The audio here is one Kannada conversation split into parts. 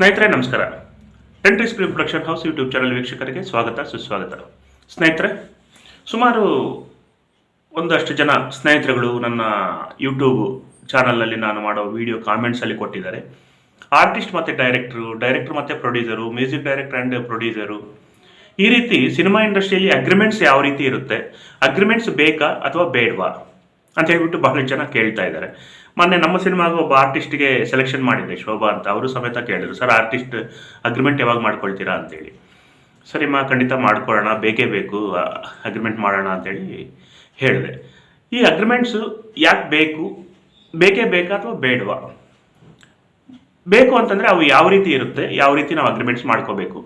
ಸ್ನೇಹಿತರೆ, ನಮಸ್ಕಾರ. ಟೆಂಟ್ರಿ screen production house YouTube channel ವೀಕ್ಷಕರಿಗೆ ಸ್ವಾಗತ, ಸುಸ್ವಾಗತ. ಸ್ನೇಹಿತರೆ, ಸುಮಾರು ಒಂದಷ್ಟು ಜನ ಸ್ನೇಹಿತರುಗಳು ನನ್ನ ಯೂಟ್ಯೂಬ್ ಚಾನಲ್ನಲ್ಲಿ ನಾನು ಮಾಡೋ ವಿಡಿಯೋ ಕಾಮೆಂಟ್ಸಲ್ಲಿ ಕೊಟ್ಟಿದ್ದಾರೆ. ಆರ್ಟಿಸ್ಟ್ ಮತ್ತು ಡೈರೆಕ್ಟ್ರು ಡೈರೆಕ್ಟ್ರು ಮತ್ತು producer music director and producer ಈ ರೀತಿ ಸಿನಿಮಾ ಇಂಡಸ್ಟ್ರಿಯಲ್ಲಿ ಅಗ್ರಿಮೆಂಟ್ಸ್ ಯಾವ ರೀತಿ ಇರುತ್ತೆ? ಅಗ್ರಿಮೆಂಟ್ಸ್ ಬೇಕಾ ಅಥವಾ ಬೇಡವಾ? ಅಂತ ಹೇಳ್ಬಿಟ್ಟು ಬಹಳ ಜನ ಕೇಳ್ತಾ ಇದ್ದಾರೆ. ಮೊನ್ನೆ ನಮ್ಮ ಸಿನಿಮಾಗ ಒಬ್ಬ ಆರ್ಟಿಸ್ಟ್ಗೆ ಸೆಲೆಕ್ಷನ್ ಮಾಡಿದ್ದೆ, ಶೋಭಾ ಅಂತ. ಅವರು ಸಮೇತ ಕೇಳಿದ್ರು, ಸರ್ ಆರ್ಟಿಸ್ಟ್ ಅಗ್ರಿಮೆಂಟ್ ಯಾವಾಗ ಮಾಡ್ಕೊಳ್ತೀರಾ? ಅಂತೇಳಿ. ಸರಿ ಮಾ ಖಂಡಿತ ಮಾಡ್ಕೊಳ್ಳೋಣ, ಬೇಕೇ ಬೇಕು ಅಗ್ರಿಮೆಂಟ್ ಮಾಡೋಣ, ಅಂತೇಳಿ ಹೇಳಿದೆ. ಈ ಅಗ್ರಿಮೆಂಟ್ಸು ಯಾಕೆ ಬೇಕು? ಬೇಕೇ ಬೇಕಾ ಅಥವಾ ಬೇಡವಾ? ಬೇಕು ಅಂತಂದರೆ ಅವು ಯಾವ ರೀತಿ ಇರುತ್ತೆ, ಯಾವ ರೀತಿ ನಾವು ಅಗ್ರಿಮೆಂಟ್ಸ್ ಮಾಡ್ಕೋಬೇಕು?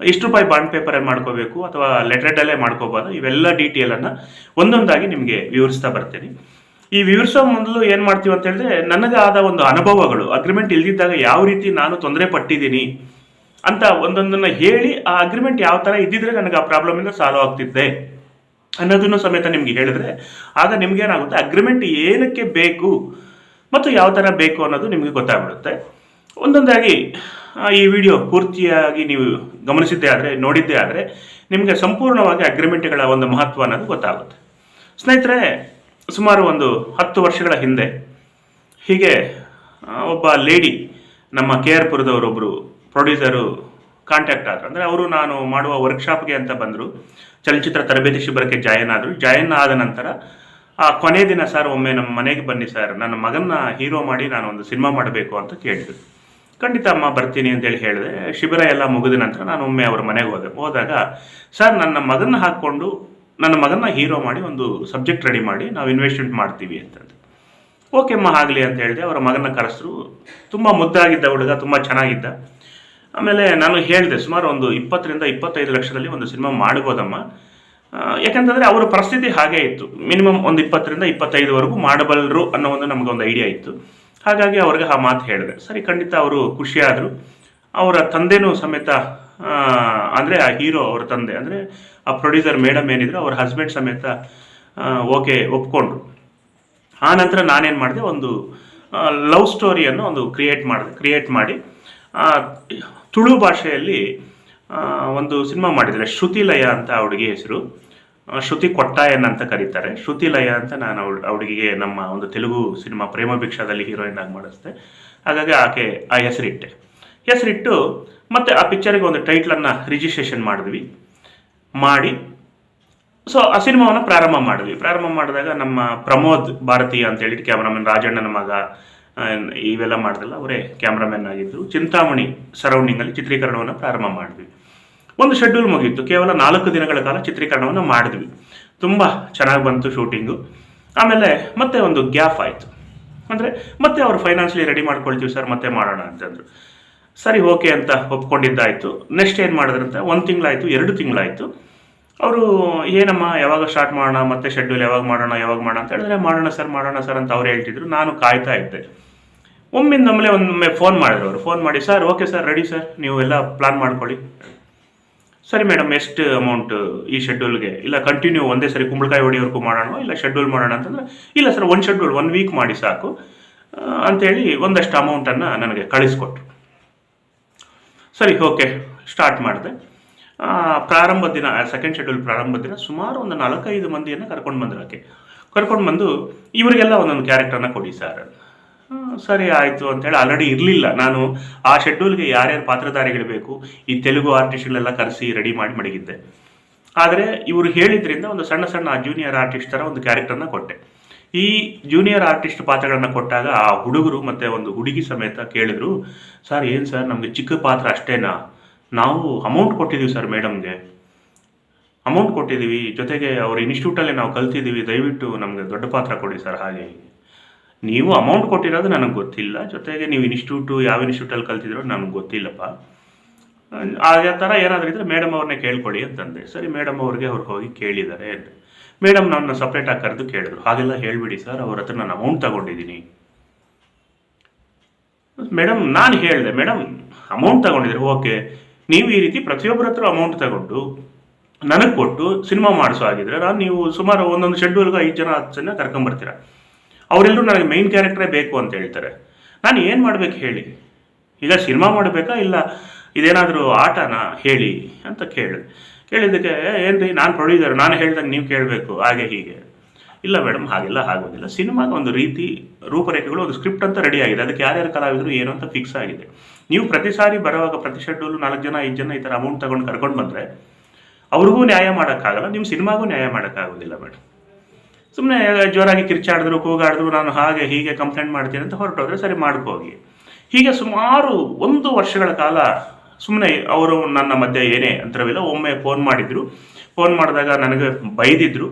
ಇಷ್ಟು ರೂಪಾಯಿ ಬಾಂಡ್ ಪೇಪರಲ್ಲಿ ಮಾಡ್ಕೋಬೇಕು ಅಥವಾ ಲೆಟ್ರೆಡಲ್ಲೇ ಮಾಡ್ಕೋಬೋದು? ಇವೆಲ್ಲ ಡೀಟೇಲನ್ನು ಒಂದೊಂದಾಗಿ ನಿಮಗೆ ವಿವರಿಸ್ತಾ ಬರ್ತೀನಿ. ಈ ವಿವರಿಸೋ ಮೊದಲು ಏನು ಮಾಡ್ತೀವಿ ಅಂತ ಹೇಳಿದ್ರೆ, ನನಗೆ ಆದ ಒಂದು ಅನುಭವಗಳು ಅಗ್ರಿಮೆಂಟ್ ಇಲ್ದಿದ್ದಾಗ ಯಾವ ರೀತಿ ನಾನು ತೊಂದರೆ ಪಟ್ಟಿದ್ದೀನಿ ಅಂತ ಒಂದೊಂದನ್ನ ಹೇಳಿ ಆ ಅಗ್ರಿಮೆಂಟ್ ಯಾವ ತರ ಇದ್ದಿದ್ರೆ ನನಗೆ ಆ ಪ್ರಾಬ್ಲಮ್ ಇಂದ ಸಾಲ್ವ್ ಆಗ್ತಿದ್ದೆ ಅನ್ನೋದನ್ನು ಸಮೇತ ನಿಮ್ಗೆ ಹೇಳಿದ್ರೆ, ಆಗ ನಿಮ್ಗೇನಾಗುತ್ತೆ ಅಗ್ರಿಮೆಂಟ್ ಏನಕ್ಕೆ ಬೇಕು ಮತ್ತು ಯಾವ ತರ ಬೇಕು ಅನ್ನೋದು ನಿಮಗೆ ಗೊತ್ತಾಗ್ಬಿಡುತ್ತೆ. ಒಂದೊಂದಾಗಿ ಈ ವಿಡಿಯೋ ಪೂರ್ತಿಯಾಗಿ ನೀವು ಗಮನಿಸಿದ್ದೇ ಆದರೆ, ನೋಡಿದ್ದೇ ಆದರೆ, ನಿಮಗೆ ಸಂಪೂರ್ಣವಾಗಿ ಅಗ್ರಿಮೆಂಟ್ಗಳ ಒಂದು ಮಹತ್ವ ಅನ್ನೋದು ಗೊತ್ತಾಗುತ್ತೆ. ಸ್ನೇಹಿತರೆ ಸುಮಾರು ಒಂದು ಹತ್ತು ವರ್ಷಗಳ ಹಿಂದೆ ಹೀಗೆ ಒಬ್ಬ ಲೇಡಿ ನಮ್ಮ ಕೆ ಆರ್ ಪುರದವರೊಬ್ಬರು ಪ್ರೊಡ್ಯೂಸರು ಕಾಂಟ್ಯಾಕ್ಟ್ ಆದರು. ಅಂದರೆ ಅವರು ನಾನು ಮಾಡುವ ವರ್ಕ್ಶಾಪ್ಗೆ ಅಂತ ಬಂದರು. ಚಲನಚಿತ್ರ ತರಬೇತಿ ಶಿಬಿರಕ್ಕೆ ಜಾಯಿನ್ ಆದರು. ಜಾಯಿನ್ ಆದ ನಂತರ, ಆ ಕೊನೆ ದಿನ ಸರ್ ಒಮ್ಮೆ ನಮ್ಮ ಮನೆಗೆ ಬನ್ನಿ ಸರ್ ನನ್ನ ಮಗನ್ನ ಹೀರೋ ಮಾಡಿ ನಾನು ಒಂದು ಸಿನಿಮಾ ಮಾಡಬೇಕು ಅಂತ ಕೇಳಿದ್ರು. ಖಂಡಿತ ಅಮ್ಮ ಬರ್ತೀನಿ ಅಂತೇಳಿ ಹೇಳಿದೆ. ಶಿಬಿರ ಎಲ್ಲ ಮುಗಿದ ನಂತರ ನಾನು ಒಮ್ಮೆ ಅವ್ರ ಮನೆಗೆ ಹೋದೆ. ಹೋದಾಗ ಸರ್ ನನ್ನ ಮಗನ್ನ ಹಾಕ್ಕೊಂಡು ನನ್ನ ಮಗನ ಹೀರೋ ಮಾಡಿ ಒಂದು ಸಬ್ಜೆಕ್ಟ್ ರೆಡಿ ಮಾಡಿ ನಾವು ಇನ್ವೆಸ್ಟ್ಮೆಂಟ್ ಮಾಡ್ತೀವಿ ಅಂತಂದು. ಓಕೆ ಅಮ್ಮ ಆಗಲಿ ಅಂತ ಹೇಳಿದೆ, ಅವರ ಮಗನ ಕರೆಸ್ರು. ತುಂಬ ಮುದ್ದಾಗಿದ್ದ ಹುಡುಗ, ತುಂಬ ಚೆನ್ನಾಗಿದ್ದ. ಆಮೇಲೆ ನಾನು ಹೇಳಿದೆ, ಸುಮಾರು ಒಂದು ಇಪ್ಪತ್ತರಿಂದ ಇಪ್ಪತ್ತೈದು ಲಕ್ಷದಲ್ಲಿ ಒಂದು ಸಿನಿಮಾ ಮಾಡ್ಬೋದಮ್ಮ. ಯಾಕಂತಂದರೆ ಅವರ ಪರಿಸ್ಥಿತಿ ಹಾಗೇ ಇತ್ತು. ಮಿನಿಮಮ್ ಒಂದು ಇಪ್ಪತ್ತರಿಂದ ಇಪ್ಪತ್ತೈದುವರೆಗೂ ಮಾಡಬಲ್ಲರು ಅನ್ನೋ ಒಂದು ನಮಗೊಂದು ಐಡಿಯಾ ಇತ್ತು. ಹಾಗಾಗಿ ಅವ್ರಿಗೆ ಆ ಮಾತು ಹೇಳಿದೆ. ಸರಿ, ಖಂಡಿತ ಅವರು ಖುಷಿಯಾದರು. ಅವರ ತಂದೆನೂ ಸಮೇತ ಅಂದ್ರೆ ಆ ಹೀರೋ ಅವ್ರ ತಂದೆ, ಅಂದ್ರೆ ಆ ಪ್ರೊಡ್ಯೂಸರ್ ಮೇಡಮ್ ಏನಿದ್ರು ಅವ್ರ ಹಸ್ಬೆಂಡ್ ಸಮೇತ ಓಕೆ ಒಪ್ಕೊಂಡ್ರು. ಆ ನಂತರ ನಾನೇನು ಮಾಡಿದೆ, ಒಂದು ಲವ್ ಸ್ಟೋರಿಯನ್ನು ಒಂದು ಕ್ರಿಯೇಟ್ ಮಾಡಿದೆ. ಕ್ರಿಯೇಟ್ ಮಾಡಿ ತುಳು ಭಾಷೆಯಲ್ಲಿ ಒಂದು ಸಿನಿಮಾ ಮಾಡಿದರೆ ಶ್ರುತಿಲಯ ಅಂತ ಆ ಹುಡುಗಿ ಹೆಸರು. ಶ್ರುತಿ ಕೊಟ್ಟಾಯನ್ ಅಂತ ಕರೀತಾರೆ. ಶ್ರುತಿಲಯ ಅಂತ ನಾನು ಅವಳು ಹುಡುಗಿಗೆ ನಮ್ಮ ಒಂದು ತೆಲುಗು ಸಿನಿಮಾ ಪ್ರೇಮ ಭಿಕ್ಷಾದಲ್ಲಿ ಹೀರೋಯಿನ್ ಆಗಿ ಮಾಡಿಸ್ದೆ. ಹಾಗಾಗಿ ಆಕೆ ಆ ಹೆಸರಿಟ್ಟೆ. ಹೆಸರಿಟ್ಟು ಮತ್ತೆ ಆ ಪಿಕ್ಚರ್ಗೆ ಒಂದು ಟೈಟ್ಲನ್ನು ರಿಜಿಸ್ಟ್ರೇಷನ್ ಮಾಡಿದ್ವಿ. ಮಾಡಿ ಸೊ ಆ ಸಿನಿಮಾವನ್ನು ಪ್ರಾರಂಭ ಮಾಡಿದ್ವಿ. ಪ್ರಾರಂಭ ಮಾಡಿದಾಗ ನಮ್ಮ ಪ್ರಮೋದ್ ಭಾರತಿ ಅಂತೇಳಿ ಕ್ಯಾಮ್ರಾಮನ್ ರಾಜಣ್ಣನ ಮಗ ಇವೆಲ್ಲ ಮಾಡಿದಲ್ಲ, ಅವರೇ ಕ್ಯಾಮ್ರಾಮನ್ ಆಗಿದ್ದರು ಚಿಂತಾಮಣಿ ಸರೌಂಡಿಂಗಲ್ಲಿ ಚಿತ್ರೀಕರಣವನ್ನು ಪ್ರಾರಂಭ ಮಾಡಿದ್ವಿ. ಒಂದು ಶೆಡ್ಯೂಲ್ ಮುಗೀತು. ಕೇವಲ ನಾಲ್ಕು ದಿನಗಳ ಕಾಲ ಚಿತ್ರೀಕರಣವನ್ನು ಮಾಡಿದ್ವಿ. ತುಂಬ ಚೆನ್ನಾಗಿ ಬಂತು ಶೂಟಿಂಗು ಆಮೇಲೆ ಮತ್ತೆ ಒಂದು ಗ್ಯಾಪ್ ಆಯಿತು. ಅಂದರೆ ಮತ್ತೆ ಅವರು ಫೈನಾನ್ಷಿಯಲಿ ರೆಡಿ ಮಾಡ್ಕೊಳ್ತೀವಿ ಸರ್, ಮತ್ತೆ ಮಾಡೋಣ ಅಂತಂದರು. ಸರಿ, ಓಕೆ ಅಂತ ಒಪ್ಕೊಂಡಿದ್ದಾಯಿತು. ನೆಕ್ಸ್ಟ್ ಏನು ಅಂತ, ಒಂದು ತಿಂಗಳಾಯಿತು, ಎರಡು ತಿಂಗಳಾಯಿತು. ಅವರು, ಏನಮ್ಮ, ಯಾವಾಗ ಸ್ಟಾರ್ಟ್ ಮಾಡೋಣ, ಮತ್ತೆ ಶೆಡ್ಯೂಲ್ ಯಾವಾಗ ಮಾಡೋಣ ಯಾವಾಗ ಮಾಡೋಣ ಅಂತ ಹೇಳಿದ್ರೆ, ಮಾಡೋಣ ಸರ್ ಮಾಡೋಣ ಸರ್ ಅಂತ ಅವ್ರು ಹೇಳ್ತಿದ್ರು. ನಾನು ಕಾಯ್ತಾ ಇದ್ದೆ. ಒಮ್ಮಿಂದೊಮ್ಮೆ ಒಮ್ಮೆ ಫೋನ್ ಮಾಡಿದ್ರು ಅವರು. ಫೋನ್ ಮಾಡಿ sir okay sir ready sir ನೀವು ಎಲ್ಲ ಪ್ಲಾನ್ ಮಾಡ್ಕೊಳ್ಳಿ. ಸರಿ ಮೇಡಮ್ ಎಷ್ಟು ಅಮೌಂಟ್ ಈ ಶೆಡ್ಯೂಲ್ಗೆ ಇಲ್ಲ ಕಂಟಿನ್ಯೂ ಒಂದೇ ಸರಿ ಕುಂಬಳಕಾಯಿ ಹೊಡಿಯೋರ್ಗೂ ಮಾಡೋಣ, ಇಲ್ಲ ಶೆಡ್ಯೂಲ್ ಮಾಡೋಣ ಅಂತಂದ್ರೆ, ಇಲ್ಲ ಸರ್ ಒಂದು ಶೆಡ್ಯೂಲ್ ಒನ್ ವೀಕ್ ಮಾಡಿ ಸಾಕು. ಅಂತೇಳಿ ಒಂದಷ್ಟು ಅಮೌಂಟನ್ನು ನನಗೆ ಕಳಿಸ್ಕೊಟ್ರು. ಸರಿ ಓಕೆ ಸ್ಟಾರ್ಟ್ ಮಾಡಿದೆ. ಪ್ರಾರಂಭ ದಿನ ಸೆಕೆಂಡ್ ಶೆಡ್ಯೂಲ್ ಪ್ರಾರಂಭ ದಿನ ಸುಮಾರು ಒಂದು ನಾಲ್ಕೈದು ಮಂದಿಯನ್ನು ಕರ್ಕೊಂಡು ಬಂದರು ಆಕೆ. ಕರ್ಕೊಂಡು ಬಂದು ಇವರಿಗೆಲ್ಲ ಒಂದೊಂದು ಕ್ಯಾರೆಕ್ಟರ್ನ ಕೊಡಿ ಸರ್ ಸರಿ ಆಯಿತು ಅಂತೇಳಿ ಆಲ್ರೆಡಿ ಇರಲಿಲ್ಲ. ನಾನು ಆ ಶೆಡ್ಯೂಲ್ಗೆ ಯಾರ್ಯಾರು ಪಾತ್ರಧಾರಿಗಳು ಬೇಕು ಈ ತೆಲುಗು ಆರ್ಟಿಸ್ಟ್ಗಳೆಲ್ಲ ಕರೆಸಿ ರೆಡಿ ಮಾಡಿ ಮಡಗಿದ್ದೆ. ಆದರೆ ಇವರು ಹೇಳಿದ್ರಿಂದ ಒಂದು ಸಣ್ಣ ಸಣ್ಣ ಜೂನಿಯರ್ ಆರ್ಟಿಸ್ಟ್ ಥರ ಒಂದು ಕ್ಯಾರೆಕ್ಟರ್ನ ಕೊಟ್ಟೆ. ಈ ಜೂನಿಯರ್ ಆರ್ಟಿಸ್ಟ್ ಪಾತ್ರಗಳನ್ನು ಕೊಟ್ಟಾಗ ಆ ಹುಡುಗರು ಮತ್ತು ಒಂದು ಹುಡುಗಿ ಸಮೇತ ಕೇಳಿದ್ರು, ಸರ್, ಏನು ಸರ್? ನಮಗೆ ಚಿಕ್ಕ ಪಾತ್ರ ಅಷ್ಟೇನಾ? ನಾವು ಅಮೌಂಟ್ ಕೊಟ್ಟಿದ್ದೀವಿ ಸರ್ ಮೇಡಮ್ಗೆ. ಅಮೌಂಟ್ ಕೊಟ್ಟಿದ್ದೀವಿ ಜೊತೆಗೆ ಅವ್ರ ಇನ್ಸ್ಟಿಟ್ಯೂಟಲ್ಲೇ ನಾವು ಕಲ್ತಿದ್ದೀವಿ ದಯವಿಟ್ಟು ನಮಗೆ ದೊಡ್ಡ ಪಾತ್ರ ಕೊಡಿ ಸರ್ ಹಾಗೆ ನೀವು ಅಮೌಂಟ್ ಕೊಟ್ಟಿರೋದು ನನಗೆ ಗೊತ್ತಿಲ್ಲ. ಜೊತೆಗೆ ನೀವು ಇನ್ಸ್ಟಿಟ್ಯೂಟು ಯಾವ ಇನ್ಸ್ಟಿಟ್ಯೂಟಲ್ಲಿ ಕಲ್ತಿದ್ರೋ ನನಗೆ ಗೊತ್ತಿಲ್ಲಪ್ಪ. ಆ ಥರ ಏನಾದರೂ ಇದ್ದರೆ ಮೇಡಮ್ ಅವ್ರನ್ನೇ ಕೇಳ್ಕೊಳ್ಳಿ ಅಂತಂದೆ. ಸರಿ, ಮೇಡಮ್ ಅವ್ರಿಗೆ ಅವ್ರು ಹೋಗಿ ಕೇಳಿದ್ದಾರೆ ಮೇಡಮ್ ನನ್ನ ಸಪ್ರೇಟಾಗಿ ಕರೆದು ಕೇಳಿದ್ರು. ಹಾಗೆಲ್ಲ ಹೇಳಿಬಿಡಿ ಸರ್, ಅವ್ರ ಹತ್ರ ನಾನು ಅಮೌಂಟ್ ತಗೊಂಡಿದ್ದೀನಿ. ಮೇಡಮ್ ನಾನು ಹೇಳಿದೆ ಮೇಡಮ್ ಅಮೌಂಟ್ ತಗೊಂಡಿದ್ರೆ ಓಕೆ. ನೀವು ಈ ರೀತಿ ಪ್ರತಿಯೊಬ್ಬರ ಹತ್ರ ಅಮೌಂಟ್ ತಗೊಂಡು ನನಗೆ ಕೊಟ್ಟು ಸಿನಿಮಾ ಮಾಡಿಸೋ ಆಗಿದ್ರೆ ನಾನು ನೀವು ಸುಮಾರು ಒಂದೊಂದು ಶೆಡ್ಯೂಲ್ಗೆ ಐದು ಜನ, ಹತ್ತು ಜನ ಕರ್ಕೊಂಬರ್ತೀರ. ಅವರೆಲ್ಲರೂ ನನಗೆ ಮೈನ್ ಕ್ಯಾರೆಕ್ಟ್ರೇ ಬೇಕು ಅಂತ ಹೇಳ್ತಾರೆ. ನಾನು ಏನು ಮಾಡ್ಬೇಕು ಹೇಳಿ? ಈಗ ಸಿನಿಮಾ ಮಾಡಬೇಕಾ ಇಲ್ಲ ಇದೇನಾದರೂ ಆಟನಾ ಹೇಳಿ ಅಂತ ಕೇಳಿದೆ ಕೇಳಿದ್ದಕ್ಕೆ ಏನು ರೀ ನಾನು ಪ್ರೊಡ್ಯೂಸರ್ ನಾನು ಹೇಳ್ದಂಗೆ ನೀವು ಕೇಳಬೇಕು, ಹಾಗೆ ಹೀಗೆ. ಇಲ್ಲ ಮೇಡಮ್ ಹಾಗೆಲ್ಲ ಆಗೋದಿಲ್ಲ ಸಿನಿಮಾಗೆ ಒಂದು ರೀತಿ, ರೂಪರೇಖೆಗಳು, ಒಂದು ಸ್ಕ್ರಿಪ್ಟ್ ಅಂತ ರೆಡಿ ಆಗಿದೆ. ಅದಕ್ಕೆ ಯಾರ್ಯಾರು ಕಲಾವಿದರು, ಏನು ಅಂತ ಫಿಕ್ಸ್ ಆಗಿದೆ. ನೀವು ಪ್ರತಿ ಸಾರಿ ಬರುವಾಗ, ಪ್ರತಿ ಶೆಡ್ಯೂಲು ನಾಲ್ಕು ಜನ, ಐದು ಜನ ಈ ಥರ ಅಮೌಂಟ್ ತಗೊಂಡು ಕರ್ಕೊಂಡು ಬಂದರೆ, ಅವ್ರಿಗೂ ನ್ಯಾಯ ಮಾಡೋಕ್ಕಾಗಲ್ಲ ನಿಮ್ಮ ಸಿನಿಮಾಗೂ ನ್ಯಾಯ ಮಾಡೋಕ್ಕಾಗೋದಿಲ್ಲ ಮೇಡಮ್ ಸುಮ್ಮನೆ ಜೋರಾಗಿ ಕಿರ್ಚಾಡಿದ್ರು, ಕೂಗಾಡಿದ್ರು, ನಾನು ಹಾಗೆ ಹೀಗೆ ಕಂಪ್ಲೇಂಟ್ ಮಾಡ್ತೀನಿ ಅಂತ ಹೊರಟೋದ್ರೆ ಸರಿ ಮಾಡ್ಕೋಗಿ. ಹೀಗೆ ಸುಮಾರು ಒಂದು ವರ್ಷಗಳ ಕಾಲ ಸುಮ್ಮನೆ ಅವರು ನನ್ನ ಮಧ್ಯೆ ಏನೇ ಅಂತರವಿಲ್ಲ, ಒಮ್ಮೆ ಫೋನ್ ಮಾಡಿದ್ರು. ಫೋನ್ ಮಾಡಿದಾಗ ನನಗೆ ಬೈದಿದ್ರು.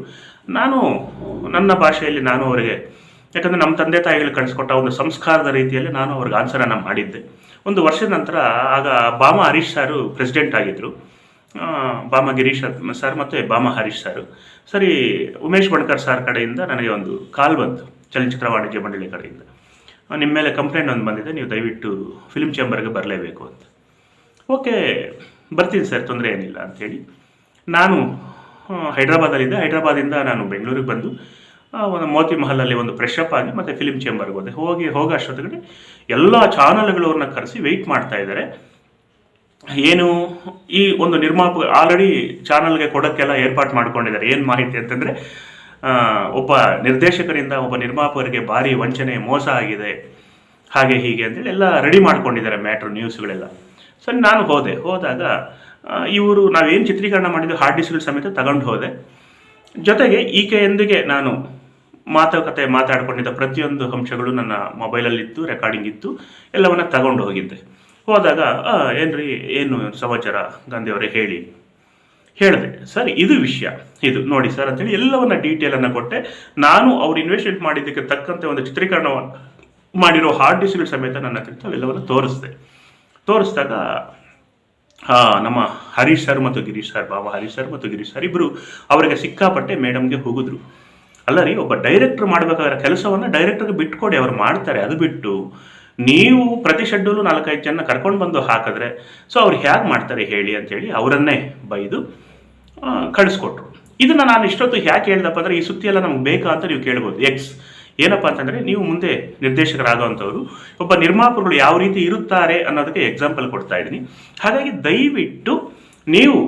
ನಾನು, ನನ್ನ ಭಾಷೆಯಲ್ಲಿ ನಾನು ಅವರಿಗೆ, ಯಾಕಂದರೆ ನಮ್ಮ ತಂದೆ ತಾಯಿಗಳು ಕಳಿಸ್ಕೊಟ್ಟ ಒಂದು ಸಂಸ್ಕಾರದ ರೀತಿಯಲ್ಲಿ ನಾನು ಅವ್ರಿಗೆ ಆನ್ಸರನ್ನು ಮಾಡಿದ್ದೆ. ಒಂದು ವರ್ಷದ ನಂತರ ಆಗ ಬಾಮ ಹರೀಶ್ ಸಾರು ಪ್ರೆಸಿಡೆಂಟ್ ಆಗಿದ್ದರು ಬಾಮ ಗಿರೀಶ್ ಸರ್ ಮತ್ತು ಬಾಮ ಹರೀಶ್ ಸರ್ ಸರಿ, ಉಮೇಶ್ ಬಣ್ಕರ್ ಸರ್ ಕಡೆಯಿಂದ ನನಗೆ ಒಂದು ಕಾಲ್ ಬಂತು, ಚಲನಚಿತ್ರ ವಾಣಿಜ್ಯ ಮಂಡಳಿ ಕಡೆಯಿಂದ. ನಿಮ್ಮ ಮೇಲೆ ಕಂಪ್ಲೇಂಟ್ ಒಂದು ಬಂದಿದೆ, ನೀವು ದಯವಿಟ್ಟು ಫಿಲ್ಮ್ ಚೇಂಬರ್ಗೆ ಬರಲೇಬೇಕು ಅಂತ. ಓಕೆ, ಬರ್ತೀನಿ ಸರ್, ತೊಂದರೆ ಏನಿಲ್ಲ ಅಂಥೇಳಿ ನಾನು ಹೈದ್ರಾಬಾದಲ್ಲಿದ್ದೆ. ಹೈದ್ರಾಬಾದಿಂದ ನಾನು ಬೆಂಗಳೂರಿಗೆ ಬಂದು ಒಂದು ಮೋತಿ ಮಹಲಲ್ಲಿ ಒಂದು ಫ್ರೆಶ್ ಅಪ್ ಆಗಿ ಮತ್ತು ಫಿಲಿಮ್ ಚೇಂಬರ್ಗೆ ಹೋದೆ. ಹೋಗಿ, ಹೋಗೋ ಅಷ್ಟೊತ್ತಿಗೆ ಎಲ್ಲ ಚಾನಲ್ಗಳವ್ರನ್ನ ಕರೆಸಿ ವೆಯ್ಟ್ ಮಾಡ್ತಾ ಇದ್ದಾರೆ. ಏನು, ಈ ಒಂದು ನಿರ್ಮಾಪಕ ಆಲ್ರೆಡಿ ಚಾನಲ್ಗೆ ಕೊಡೋಕ್ಕೆಲ್ಲ ಏರ್ಪಾಟ್ ಮಾಡ್ಕೊಂಡಿದ್ದಾರೆ. ಏನು ಮಾಹಿತಿ ಅಂತಂದರೆ ಒಬ್ಬ ನಿರ್ದೇಶಕರಿಂದ ಒಬ್ಬ ನಿರ್ಮಾಪಕರಿಗೆ ಭಾರಿ ವಂಚನೆ, ಮೋಸ ಆಗಿದೆ. ಹಾಗೆ ಹೀಗೆ ಅಂತೇಳಿ ಎಲ್ಲ ರೆಡಿ ಮಾಡ್ಕೊಂಡಿದ್ದಾರೆ ಮ್ಯಾಟ್ರ್ ನ್ಯೂಸ್ಗಳೆಲ್ಲ ಸರಿ ನಾನು ಹೋದೆ. ಹೋದಾಗ ಇವರು ನಾವೇನು ಚಿತ್ರೀಕರಣ ಮಾಡಿದ್ದು ಹಾರ್ಡ್ ಡಿಸ್ಕ್ಗಳು ಸಮೇತ ತಗೊಂಡು ಹೋದೆ. ಜೊತೆಗೆ ಈಕೆಯೊಂದಿಗೆ ನಾನು ಮಾತುಕತೆ ಮಾತಾಡ್ಕೊಂಡಿದ್ದ ಪ್ರತಿಯೊಂದು ಅಂಶಗಳು ನನ್ನ ಮೊಬೈಲಲ್ಲಿತ್ತು ರೆಕಾರ್ಡಿಂಗ್ ಇತ್ತು ಎಲ್ಲವನ್ನ ತಗೊಂಡು ಹೋಗಿದ್ದೆ. ಹೋದಾಗ "ಆ, ಏನ್ರಿ ಏನು ಸಮಾಚಾರ ಗಾಂಧಿಯವರೇ ಹೇಳಿ. ಹೇಳಿದೆ ಸರ್ ಇದು ವಿಷಯ. ಇದು ನೋಡಿ ಸರ್ ಅಂತೇಳಿ ಎಲ್ಲವನ್ನ ಡೀಟೇಲನ್ನು ಕೊಟ್ಟೆ. ನಾನು ಅವ್ರು ಇನ್ವೆಸ್ಟ್ಮೆಂಟ್ ಮಾಡಿದ್ದಕ್ಕೆ ತಕ್ಕಂತೆ ಒಂದು ಚಿತ್ರೀಕರಣ ಮಾಡಿರೋ ಹಾರ್ಡ್ ಡಿಸ್ಕ್ಗಳು ಸಮೇತ ನನ್ನ ಅವೆಲ್ಲವನ್ನು ತೋರಿಸಿದೆ. ತೋರಿಸಿದಾಗ ನಮ್ಮ ಹರೀಶ್ ಸರ್ ಮತ್ತು ಗಿರೀಶ್ ಸರ್, ಬಾಬಾ ಹರೀಶ್ ಸರ್ ಮತ್ತು ಗಿರೀಶ್ ಸರ್ ಇಬ್ಬರು ಅವರಿಗೆ ಸಿಕ್ಕಾಪಟ್ಟೆ ಮೇಡಮ್ಗೆ ಹೋಗಿದ್ರು. ಅಲ್ಲ ರೀ, ಒಬ್ಬ ಡೈರೆಕ್ಟ್ರ್ ಮಾಡಬೇಕಾದ್ರೆ ಕೆಲಸವನ್ನು ಡೈರೆಕ್ಟರ್ಗೆ ಬಿಟ್ಕೊಡಿ, ಅವ್ರು ಮಾಡ್ತಾರೆ, ಅದು ಬಿಟ್ಟು ನೀವು ಪ್ರತಿ ಶೆಡ್ಯೂಲು ನಾಲ್ಕೈದು ಜನ ಕರ್ಕೊಂಡು ಬಂದು ಹಾಕಿದ್ರೆ ಸೊ ಅವ್ರು ಹೇಗೆ ಮಾಡ್ತಾರೆ ಹೇಳಿ ಅಂತೇಳಿ ಅವರನ್ನೇ ಬೈದು ಕಳಿಸ್ಕೊಟ್ರು. ಇದನ್ನು ನಾನು ಇಷ್ಟೊತ್ತು ಯಾಕೆ ಹೇಳ್ದಪ್ಪ ಅಂದರೆ, ಈ ಸುದ್ದಿ ಎಲ್ಲ ನಮ್ಗೆ ಬೇಕಾ ಅಂತ ನೀವು ಕೇಳ್ಬೋದು. ಎಕ್ಸ್ ಏನಪ್ಪ ಅಂತಂದರೆ ನೀವು ಮುಂದೆ ನಿರ್ದೇಶಕರಾಗುವಂಥವ್ರು, ಒಬ್ಬ ನಿರ್ಮಾಪಕರು ಯಾವ ರೀತಿ ಇರುತ್ತಾರೆ ಅನ್ನೋದಕ್ಕೆ ಎಕ್ಸಾಂಪಲ್ ಕೊಡ್ತಾ ಇದ್ದೀನಿ. ಹಾಗಾಗಿ ದಯವಿಟ್ಟು ನೀವು